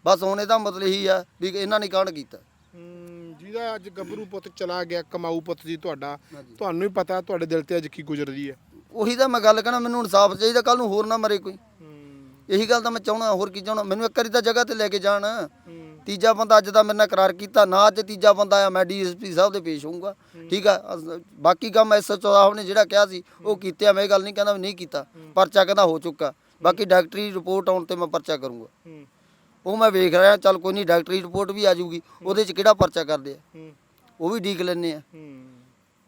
ਬਸ ਹੁਣ ਇਹਦਾ ਮਤਲਬ ਇਹੀ ਆ, ਵੀ ਇਹਨਾਂ ਨੇ ਕਾਂਡ ਕੀਤਾ। ਜਿਹਦਾ ਅੱਜ ਗੱਭਰੂ ਪੁੱਤ ਚਲਾ ਗਿਆ ਕਮਾਊ ਪੁੱਤ ਜੀ ਤੁਹਾਡਾ। ਤੁਹਾਨੂੰ ਹੀ ਪਤਾ ਤੁਹਾਡੇ ਦਿਲ ਤੇ ਅੱਜ ਕੀ ਗੁਜ਼ਰਦੀ ਹੈ। ਉਹੀ ਤਾਂ ਮੈਂ ਗੱਲ ਕਹਿਣਾ ਮੈਨੂੰ ਇਨਸਾਫ ਚਾਹੀਦਾ ਕੱਲ ਨੂੰ ਹੋਰ ਨਾ ਮਰੇ ਕੋਈ। ਇਹੀ ਗੱਲ ਤਾਂ ਮੈਂ ਚਾਹਣਾ ਹੋਰ ਕੀ ਚਾਹਣਾ ਮੈਨੂੰ ਇੱਕ ਵਾਰੀ ਤਾਂ ਜਗ੍ਹਾ ਤੇ ਲੈ ਕੇ ਜਾਣ। ਤੀਜਾ ਬੰਦਾ ਅੱਜ ਦਾ ਮੇਰੇ ਨਾਲ ਕਰਾਰ ਕੀਤਾ ਨਾ ਅੱਜ ਤੀਜਾ ਬੰਦਾ ਆ ਮੈਂ ਡੀਐਸਪੀ ਸਾਹਿਬ ਦੇ ਪੇਸ਼ ਹੋਊਂਗਾ। ਠੀਕ ਆ ਬਾਕੀ ਕੰਮ ਐਸਐਚਓ ਸਾਹਿਬ ਨੇ ਜਿਹੜਾ ਕਿਹਾ ਸੀ ਉਹ ਕੀਤੇ ਆ ਮੈਂ ਇਹ ਗੱਲ ਨਹੀਂ ਕਹਿੰਦਾ ਨਹੀਂ ਕੀਤਾ। ਪਰਚਾ ਕਹਿੰਦਾ ਹੋ ਚੁੱਕਾ। ਬਾਕੀ ਡਾਕਟਰੀ ਰਿਪੋਰਟ ਆਉਣ ਤੇ ਮੈਂ ਪਰਚਾ ਕਰੂੰਗਾ। ਉਹ ਮੈਂ ਵੇਖ ਰਿਹਾ ਚੱਲ ਕੋਈ ਨਹੀਂ ਡਾਕਟਰੀ ਰਿਪੋਰਟ ਵੀ ਆ ਜਾਊਗੀ। ਉਹਦੇ 'ਚ ਕਿਹੜਾ ਪਰਚਾ ਕਰਦੇ ਆ? ਉਹ ਵੀ ਡੀਕ ਲੈਣੇ ਆ।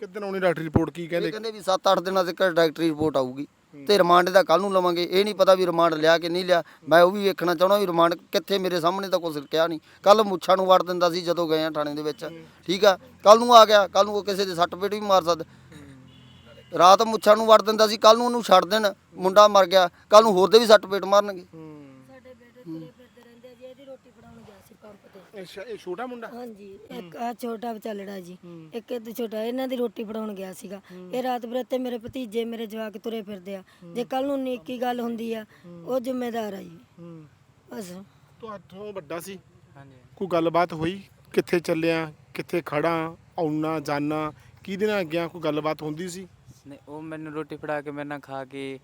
ਕਿਦਨ ਆਉਣੀ ਡਾਕਟਰੀ ਰਿਪੋਰਟ ਕੀ ਇਹ ਕਹਿੰਦੇ? ਕਹਿੰਦੇ ਵੀ 7-8 ਦਿਨਾਂ ਤੱਕ ਡਾਕਟਰੀ ਰਿਪੋਰਟ ਆਊਗੀ। ਤੇ ਰਿਮਾਂਡ ਦਾ ਕੱਲ ਨੂੰ ਲਵਾਂਗੇ। ਇਹ ਨਹੀਂ ਪਤਾ ਵੀ ਰਿਮਾਂਡ ਲਿਆ ਕਿ ਨਹੀਂ ਲਿਆ। ਮੈਂ ਉਹ ਵੀ ਵੇਖਣਾ ਚਾਹਣਾ ਵੀ ਰਿਮਾਂਡ ਕਿੱਥੇ ਮੇਰੇ ਸਾਹਮਣੇ ਤਾਂ ਕੁਝ ਕਿਹਾ ਨਹੀਂ। ਕੱਲ ਮੁੱਛਾਂ ਨੂੰ ਵੜ ਦਿੰਦਾ ਸੀ ਜਦੋਂ ਗਏ ਆ ਥਾਣੇ ਦੇ ਵਿੱਚ। ਠੀਕ ਆ? ਕੱਲ ਨੂੰ ਆ ਗਿਆ। ਕੱਲ ਨੂੰ ਉਹ ਕਿਸੇ ਦੇ ਸੱਟ ਪੇਟ ਵੀ ਮਾਰ ਸਕਦਾ। ਰਾਤ ਮੁੱਛਾਂ ਨੂੰ ਵੜ ਦਿੰਦਾ ਸੀ। ਕੱਲ ਨੂੰ ਉਹਨੂੰ ਛੱਡ ਦੇਣ। ਮੁੰਡਾ ਮਰ ਗਿਆ। ਕੱਲ ਨੂੰ ਹੋਰ ਦੇ ਵੀ ਸੱਟ ਪੇਟ ਮਾਰਨਗੇ ਬੇਟੇ ਤੁਰੇ ਫਿਰਦੇ ਰਹਿੰਦੇ ਆ ਜੀ ਇਹਦੀ ਰੋਟੀ ਫੜਾਉਣ ਗਿਆ ਸੀ ਪੰਪ ਤੇ ਅੱਛਾ ਇਹ ਛੋਟਾ ਮੁੰਡਾ? ਹਾਂਜੀ ਇੱਕ ਆ ਛੋਟਾ ਵਿਚਾਲੜਾ ਜੀ। ਇੱਕ ਇਹ ਛੋਟਾ ਇਹਨਾਂ ਦੀ ਰੋਟੀ ਫੜਾਉਣ ਗਿਆ ਸੀਗਾ। ਇਹ ਰਾਤ ਬਰਤੇ ਮੇਰੇ ਭਤੀਜੇ ਮੇਰੇ ਜਵਾਕ ਤੁਰੇ ਫਿਰਦੇ ਆ। ਜੇ ਕੱਲ ਨੂੰ ਨੀਕੀ ਗੱਲ ਹੁੰਦੀ ਆ ਉਹ ਜ਼ਿੰਮੇਦਾਰ ਆ ਜੀ। ਬਸ। ਤੁਹਾਡਾ ਵੱਡਾ ਸੀ। ਕੋਈ ਗੱਲਬਾਤ ਹੋਈ? ਕਿੱਥੇ ਚੱਲਿਆ? ਕਿੱਥੇ ਖੜਾ ਆਉਣਾ ਜਾਣਾ? ਕਿਹਦੇ ਨਾਲ ਗਿਆ? ਕੋਈ ਗੱਲਬਾਤ ਹੁੰਦੀ ਸੀ? ਨਹੀਂ ਉਹ ਮੈਨੂੰ ਰੋਟੀ ਫੜਾ ਕੇ ਮੇਰੇ ਨਾਲ ਖਾ ਕੇ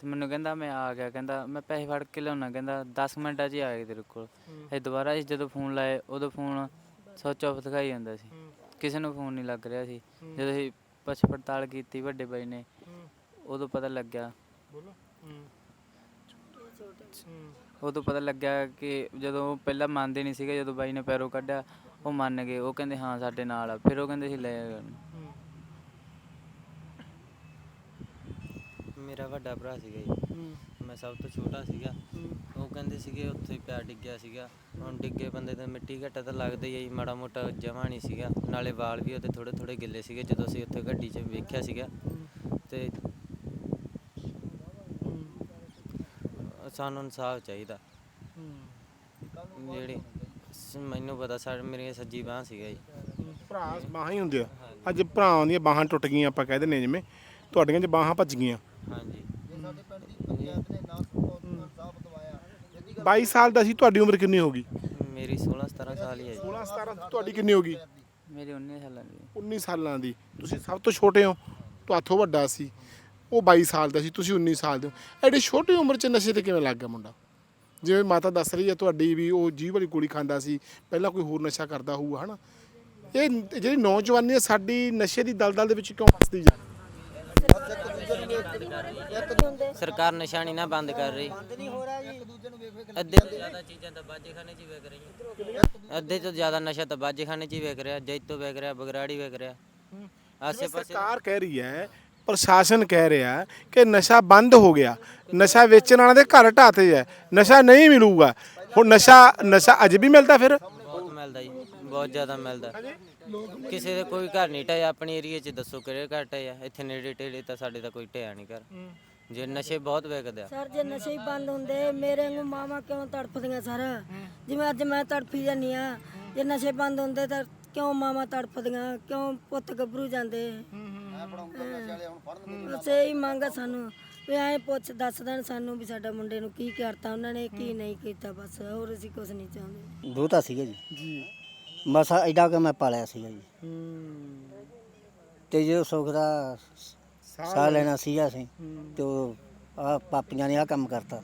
ਤੇ ਮੈਨੂੰ ਕਹਿੰਦਾ ਮੈਂ ਆ ਗਿਆ। ਕਹਿੰਦਾ ਮੈਂ ਪੈਸੇ ਫੜ ਕੇ ਲਿਆਉਣਾ। ਕਹਿੰਦਾ 10 ਮਿੰਟਾਂ 'ਚ ਹੀ ਆ ਗਿਆ ਤੇਰੇ ਕੋਲ। ਇਹ ਦੁਬਾਰਾ ਅਸੀਂ ਜਦੋਂ ਫੋਨ ਲਾਏ ਉਦੋਂ ਫੋਨ ਸਵਿਚ ਆਫ ਦਿਖਾਈ ਜਾਂਦਾ ਸੀ। ਕਿਸੇ ਨੂੰ ਫੋਨ ਨਹੀਂ ਲੱਗ ਰਿਹਾ ਸੀ। ਜਦੋਂ ਅਸੀਂ ਪੁੱਛ ਪੜਤਾਲ ਕੀਤੀ ਵੱਡੇ ਬਾਈ ਨੇ ਉਦੋਂ ਪਤਾ ਲੱਗਿਆ। ਉਦੋਂ ਪਤਾ ਲੱਗਿਆ ਕਿ ਜਦੋਂ ਉਹ ਪਹਿਲਾਂ ਮੰਨਦੇ ਨਹੀਂ ਸੀਗੇ ਜਦੋਂ ਬਾਈ ਨੇ ਪੈਰੋਂ ਕੱਢਿਆ ਉਹ ਮੰਨ ਗਏ। ਉਹ ਕਹਿੰਦੇ ਹਾਂ ਸਾਡੇ ਨਾਲ ਆ। ਫਿਰ ਉਹ ਕਹਿੰਦੇ ਸੀ ਲੈ ਆ ਇਹਨੂੰ। ਮੇਰਾ ਵੱਡਾ ਭਰਾ ਸੀਗਾ ਜੀ। ਮੈਂ ਸਭ ਤੋਂ ਛੋਟਾ ਸੀਗਾ। ਉਹ ਕਹਿੰਦੇ ਸੀਗੇ ਉੱਥੇ ਪਿਆ ਡਿੱਗਿਆ ਸੀਗਾ। ਹੁਣ ਡਿੱਗੇ ਬੰਦੇ ਤੇ ਮਿੱਟੀ ਘੱਟਾ ਤਾਂ ਲੱਗਦਾ ਹੀ ਹੈ ਜੀ ਮਾੜਾ ਮੋਟਾ ਜਮਾ ਨਹੀਂ ਸੀਗਾ। ਨਾਲੇ ਵਾਲ ਵੀ ਉਹਦੇ ਥੋੜੇ ਥੋੜੇ ਗਿੱਲੇ ਸੀਗੇ ਜਦੋਂ ਅਸੀਂ ਉੱਥੇ ਗੱਡੀ 'ਚ ਵੇਖਿਆ ਸੀਗਾ। ਤੇ ਸਾਨੂੰ ਇਨਸਾਫ ਚਾਹੀਦਾ। ਜਿਹੜੀ ਸ- ਮੈਨੂੰ ਪਤਾ ਸਾ ਮੇਰੀ ਸੱਜੀ ਬਾਹ ਸੀਗਾ ਜੀ। ਭਰਾ ਬਾਹਾਂ ਹੀ ਹੁੰਦੇ ਆ। ਅੱਜ ਭਰਾਵਾਂ ਦੀਆਂ ਬਾਹਾਂ ਟੁੱਟ ਗਈਆਂ ਆਪਾਂ ਕਹਿ ਦਿੰਦੇ ਹਾਂ ਜਿਵੇਂ। ਤੁਹਾਡੀਆਂ 'ਚ ਬਾਹਾਂ ਭੱਜ ਗਈਆਂ। ਹਾਂਜੀ। 22 ਸਾਲ ਦਾ ਸੀ ਤੁਹਾਡੀ ਉਮਰ ਕਿੰਨੀ ਹੋ ਗਈ? ਮੇਰੀ 16 17 ਸਾਲ ਹੀ ਹੈ ਜੀ। 16 17 ਤੁਹਾਡੀ ਕਿੰਨੀ ਹੋ ਗਈ? ਮੇਰੀ 19 ਸਾਲਾਂ ਦੀ। 19 ਸਾਲਾਂ ਦੀ। ਤੁਸੀਂ ਸਭ ਤੋਂ ਛੋਟੇ ਹੋ ਤੁਹਾਥੋਂ ਵੱਡਾ ਸੀ। ਉਹ 22 ਸਾਲ ਦਾ ਸੀ ਤੁਸੀਂ 19 ਸਾਲ ਦੇ ਹੋ। ਐਡੀ ਛੋਟੀ ਉਮਰ 'ਚ ਨਸ਼ੇ ਤੇ ਕਿਵੇਂ ਲੱਗ ਗਿਆ ਮੁੰਡਾ? ਜਿਵੇਂ ਮਾਤਾ ਦੱਸ ਰਹੀ ਹੈ ਤੁਹਾਡੀ ਵੀ ਉਹ ਜੀਭ ਵਾਲੀ ਗੋਲੀ ਖਾਂਦਾ ਸੀ ਪਹਿਲਾਂ ਕੋਈ ਹੋਰ ਨਸ਼ਾ ਕਰਦਾ ਹੋਊਗਾ ਹਨਾ? ਇਹ ਜਿਹੜੀ ਨੌਜਵਾਨੀ ਹੈ ਸਾਡੀ ਨਸ਼ੇ ਦੀ ਦਲਦਲ ਦੇ ਵਿੱਚ ਕਿਉਂ ਫਸਦੀ ਜਾ ਰਹੀ ਸਰਕਾਰ ਨਿਸ਼ਾਨੀ ਨਾ ਬੰਦ ਕਰ ਰਹੀ। ਅੱਧੇ ਤੋਂ ਜ਼ਿਆਦਾ ਚੀਜ਼ਾਂ ਤਾਂ ਬਾਜੇਖਾਨੇ 'ਚ ਹੀ ਵਿਕ ਰਹੀਆਂ। ਅੱਧੇ ਤੋਂ ਜ਼ਿਆਦਾ ਨਸ਼ਾ ਤਾਂ ਬਾਜੇਖਾਨੇ 'ਚ ਹੀ ਵਿਕ ਰਿਹਾ ਜੈਤੋ ਵਿਕ ਰਿਹਾ ਬਗਰਾੜੀ ਵਿਕ ਰਿਹਾ। ਆਸੇ ਪਾਸੇ ਸਰਕਾਰ ਕਹਿ ਰਹੀ ਹੈ ਪ੍ਰਸ਼ਾਸਨ ਕਹਿ ਰਿਹਾ ਕਿ ਨਸ਼ਾ ਬੰਦ ਹੋ ਗਿਆ। ਨਸ਼ਾ ਵੇਚਣ ਵਾਲਿਆਂ ਦੇ ਘਰ ਢਾਤੇ ਹੈ। ਨਸ਼ਾ ਨਹੀਂ ਮਿਲੂਗਾ। ਹੁਣ ਨਸ਼ਾ ਨਸ਼ਾ ਅਜੇ ਵੀ ਮਿਲਦਾ ਫਿਰ? ਬਹੁਤ ਮਿਲਦਾ ਜੀ। ਬਹੁਤ ਜ਼ਿਆਦਾ ਮਿਲਦਾ। ਕਿਸੇ ਦੇ ਕੋਈ ਘਰ ਨਹੀਂ ਟਿਆ ਆਪਣੇ ਏਰੀਏ 'ਚ ਦੱਸੋ ਕਿਹੜੇ ਘਰ ਟਿਆ ਇੱਥੇ ਨੇੜੇ ਟੇੜੇ ਤਾਂ ਸਾਡੇ ਤਾਂ ਕੋਈ ਟਿਆ ਨਹੀਂ ਘਰ। ਜੇ ਨਸ਼ੇ ਬਹੁਤ ਵਿਕਦੇ ਆ। ਸਰ ਜੇ ਨਸ਼ੇ ਹੀ ਬੰਦ ਹੁੰਦੇ ਮੇਰੇ ਵਾਂਗੂ ਮਾਵਾਂ ਕਿਉਂ ਤੜਫਦੀਆਂ ਸਰ? ਜਿਵੇਂ ਅੱਜ ਮੈਂ ਤੜਫੀ ਜਾਂਦੀ ਆ ਜੇ ਨਸ਼ੇ ਬੰਦ ਹੁੰਦੇ ਤਾਂ ਕਿਉਂ ਮਾਵਾਂ ਤੜਫਦੀਆਂ? ਕਿਉਂ ਪੁੱਤ ਗੱਭਰੂ ਜਾਂਦੇ? ਬਸ ਇਹੀ ਮੰਗ ਆ ਸਾਨੂੰ। ਵੀ ਐ ਪੁੱਛ ਦੱਸ ਦੇਣ ਸਾਨੂੰ ਵੀ ਸਾਡਾ ਮੁੰਡੇ ਨੂੰ ਕੀ ਕਰਤਾ ਉਹਨਾਂ ਨੇ ਕੀ ਨਹੀਂ ਕੀਤਾ ਬਸ ਹੋਰ ਅਸੀਂ ਕੁਝ ਨਹੀਂ ਚਾਹੁੰਦੇ। ਦੋਤਾ ਸੀਗਾ ਜੀ। ਜੀ। ਬਸ ਐਡਾ ਕਿ ਮੈਂ ਪਾਲਿਆ ਸੀਗਾ ਜੀ। ਤੇ ਜੇ ਸੁੱਖ ਦਾ ਸਾਹ ਲੈਣਾ ਸੀਗਾ ਅਸੀਂ ਤੇ ਉਹ ਆ ਪਾਪੀਆਂ ਨੇ ਆ ਕੰਮ ਕਰਤਾ।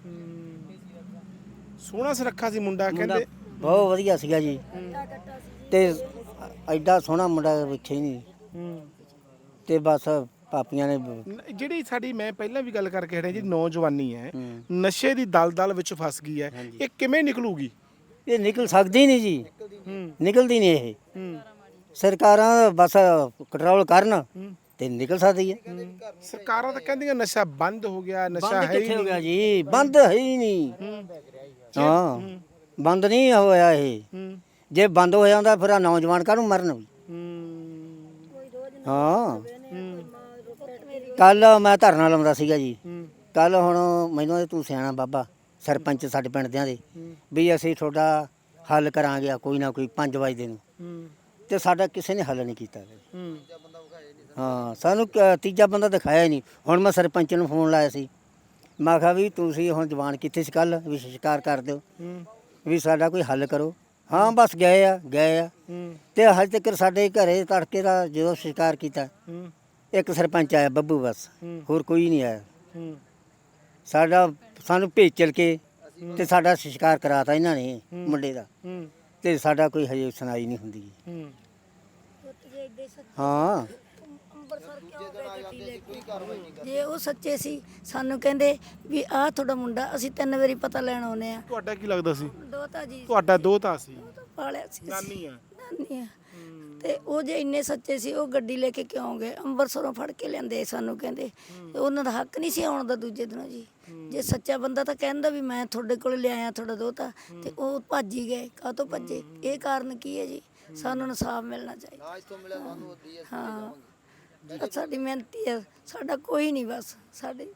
ਸੋਹਣਾ ਸੁਰੱਖਾ ਸੀ ਮੁੰਡਾ ਮੁੰਡਾ ਕਹਿੰਦੇ? ਬਹੁਤ ਵਧੀਆ ਸੀਗਾ ਜੀ। ਤੇ ਐਡਾ ਸੋਹਣਾ ਮੁੰਡਾ ਵੇਖਿਆ ਹੀ। ਨਹੀਂ ਤੇ ਬਸ ਪਾਪੀਆਂ ਨੇ ਨ- ਜਿਹੜੀ ਸਾਡੀ ਮੈਂ ਪਹਿਲਾਂ ਵੀ ਗੱਲ ਕਰਕੇ ਹਟਿਆ ਜੀ ਨੌਜਵਾਨੀ ਹੈ ਹੂੰ। ਨਸ਼ੇ ਦੀ ਦਲਦਲ ਵਿੱਚ ਫਸ ਗਈ ਹੈ ਇਹ ਕਿਵੇਂ ਨਿਕਲੂਗੀ? ਇਹ ਨਿਕਲ ਸਕਦੀ ਨਹੀਂ ਜੀ। ਨਿਕਲਦੀ ਨਹੀਂ ਇਹ। ਸਰਕਾਰਾਂ ਬਸ ਕੰਟਰੋਲ ਕਰਨ ਤੇ ਨਿਕਲ ਸਕਦੀ ਹੈ। ਸਰਕਾਰਾਂ ਤਾਂ ਕਹਿੰਦੀਆਂ ਨਸ਼ਾ ਬੰਦ ਹੋ ਗਿਆ ਨਸ਼ਾ ਹੈ ਹੀ ਨਹੀਂ। ਜੀ? ਬੰਦ ਹੈ ਹੀ ਨਹੀਂ। ਹਾਂ ਬੰਦ ਨਹੀਂ ਹੋਇਆ ਇਹ। ਜੇ ਬੰਦ ਹੋ ਜਾਂਦਾ ਫਿਰ ਆਹ ਨੌਜਵਾਨ ਕਾਹਨੂੰ ਮਰਨ ਵੀ? ਹੂੰ। ਕੱਲ ਮੈਂ ਧਰਨਾ ਲਾਉਂਦਾ ਸੀਗਾ ਜੀ। ਕੱਲ ਹੁਣ ਮੈਨੂੰ ਤੂੰ ਸਿਆਣਾ ਬਾਬਾ। ਸਰਪੰਚ ਸਾਡੇ ਪਿੰਡ ਦਿਆਂ ਦੇ ਵੀ ਅਸੀਂ ਤੁਹਾਡਾ ਹੱਲ ਕਰਾਂਗੇ ਕੋਈ ਨਾ ਕੋਈ 5 ਵਜੇ ਨੂੰ। ਤੇ ਸਾਡਾ ਕਿਸੇ ਨੇ ਹੱਲ ਨਹੀਂ ਕੀਤਾ ਹੂੰ। ਸਾਨੂੰ ਕ- ਤੀਜਾ ਬੰਦਾ ਦਿਖਾਇਆ ਹੀ ਨਹੀਂ। ਹੁਣ ਮੈਂ ਸਰਪੰਚ ਨੂੰ ਫੋਨ ਲਾਇਆ ਸੀ। ਮੈਂ ਕਿਹਾ ਵੀ ਤੁਸੀਂ ਹੁਣ ਜਵਾਨ ਕਿੱਥੇ ਸੀ ਕੱਲ ਵੀ ਸ਼ਿਕਾਰ ਕਰ ਦਿਓ। ਵੀ ਸਾਡਾ ਕੋਈ ਹੱਲ ਕਰੋ। ਹਾਂ ਬਸ ਗਏ ਆ ਗਏ ਆ। ਤੇ ਹਜੇ ਤੱਕ ਸਾਡੇ ਘਰੇ ਤੜਕੇ ਦਾ ਜਦੋਂ ਸ਼ਿਕਾਰ ਕੀਤਾ ਇੱਕ ਸਰਪੰਚ ਆਇਆ ਬੱਬੂ ਬਸ। ਹੋਰ ਕੋਈ ਨਹੀਂ ਆਇਆ। ਸਾਡਾ ਸਾਨੂੰ ਭੇਜ ਚਲ ਕੇ ਤੇ ਸਾਡਾ ਸ਼ਿਕਾਰ ਕਰਾਤਾ ਇਹਨਾਂ ਨੇ ਮੁੰਡੇ ਦਾ। ਹੂੰ। ਤੇ ਸਾਡਾ ਕੋਈ ਹਜੇ ਸੁਣਾਈ ਨਹੀਂ ਹੁੰਦੀ। ਹੂੰ। ਹਾਂ। ਜੇ ਉਹ ਸੱਚੇ ਸੀ ਸਾਨੂੰ ਕਹਿੰਦੇ ਵੀ ਆਹ ਤੁਹਾਡਾ ਮੁੰਡਾ ਅਸੀਂ ਤਿੰਨ ਵਾਰੀ ਪਤਾ ਲੈਣ ਆਉਨੇ ਆ ਤੁਹਾਡਾ ਕੀ ਲੱਗਦਾ ਸੀ? ਦੋਤਾ ਜੀ ਤੁਹਾਡਾ ਦੋਤਾ ਸੀ। ਪਾਲਿਆ ਸੀ। ਨਾਨੀ ਆ। ਨਾਨੀ ਆ। ਤੇ ਉਹ ਜੇ ਇੰਨੇ ਸੱਚੇ ਸੀ ਉਹ ਗੱਡੀ ਲੈ ਕੇ ਕਿਉਂ ਗਏ? ਅੰਮ੍ਰਿਤਸਰੋਂ ਫੜ ਕੇ ਲਿਆਂਦੇ ਸਾਨੂੰ ਕਹਿੰਦੇ। ਉਹਨਾਂ ਦਾ ਹੱਕ ਨਹੀਂ ਸੀ ਆਉਣ ਦਾ ਦੂਜੇ ਦਿਨੋਂ ਜੀ। ਜੇ ਸੱਚਾ ਬੰਦਾ ਤਾਂ ਕਹਿੰਦਾ ਵੀ ਮੈਂ ਤੁਹਾਡੇ ਕੋਲ ਲਿਆਇਆ ਤੁਹਾਡਾ ਦੋਤਾ ਤੇ ਉਹ ਭੱਜ ਹੀ ਗਏ ਕਾਹਤੋਂ ਭੱਜੇ? ਇਹ ਕਾਰਨ ਕੀ ਹੈ ਜੀ? ਸਾਨੂੰ ਇਨਸਾਫ ਮਿਲਣਾ ਚਾਹੀਦਾ। ਹਾਂ। ਸਾਡੀ ਮਿਹਨਤੀ ਹੈ ਸਾਡਾ ਕੋਈ ਨਹੀਂ ਬਸ ਸਾਡੇ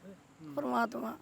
ਪਰਮਾਤਮਾ।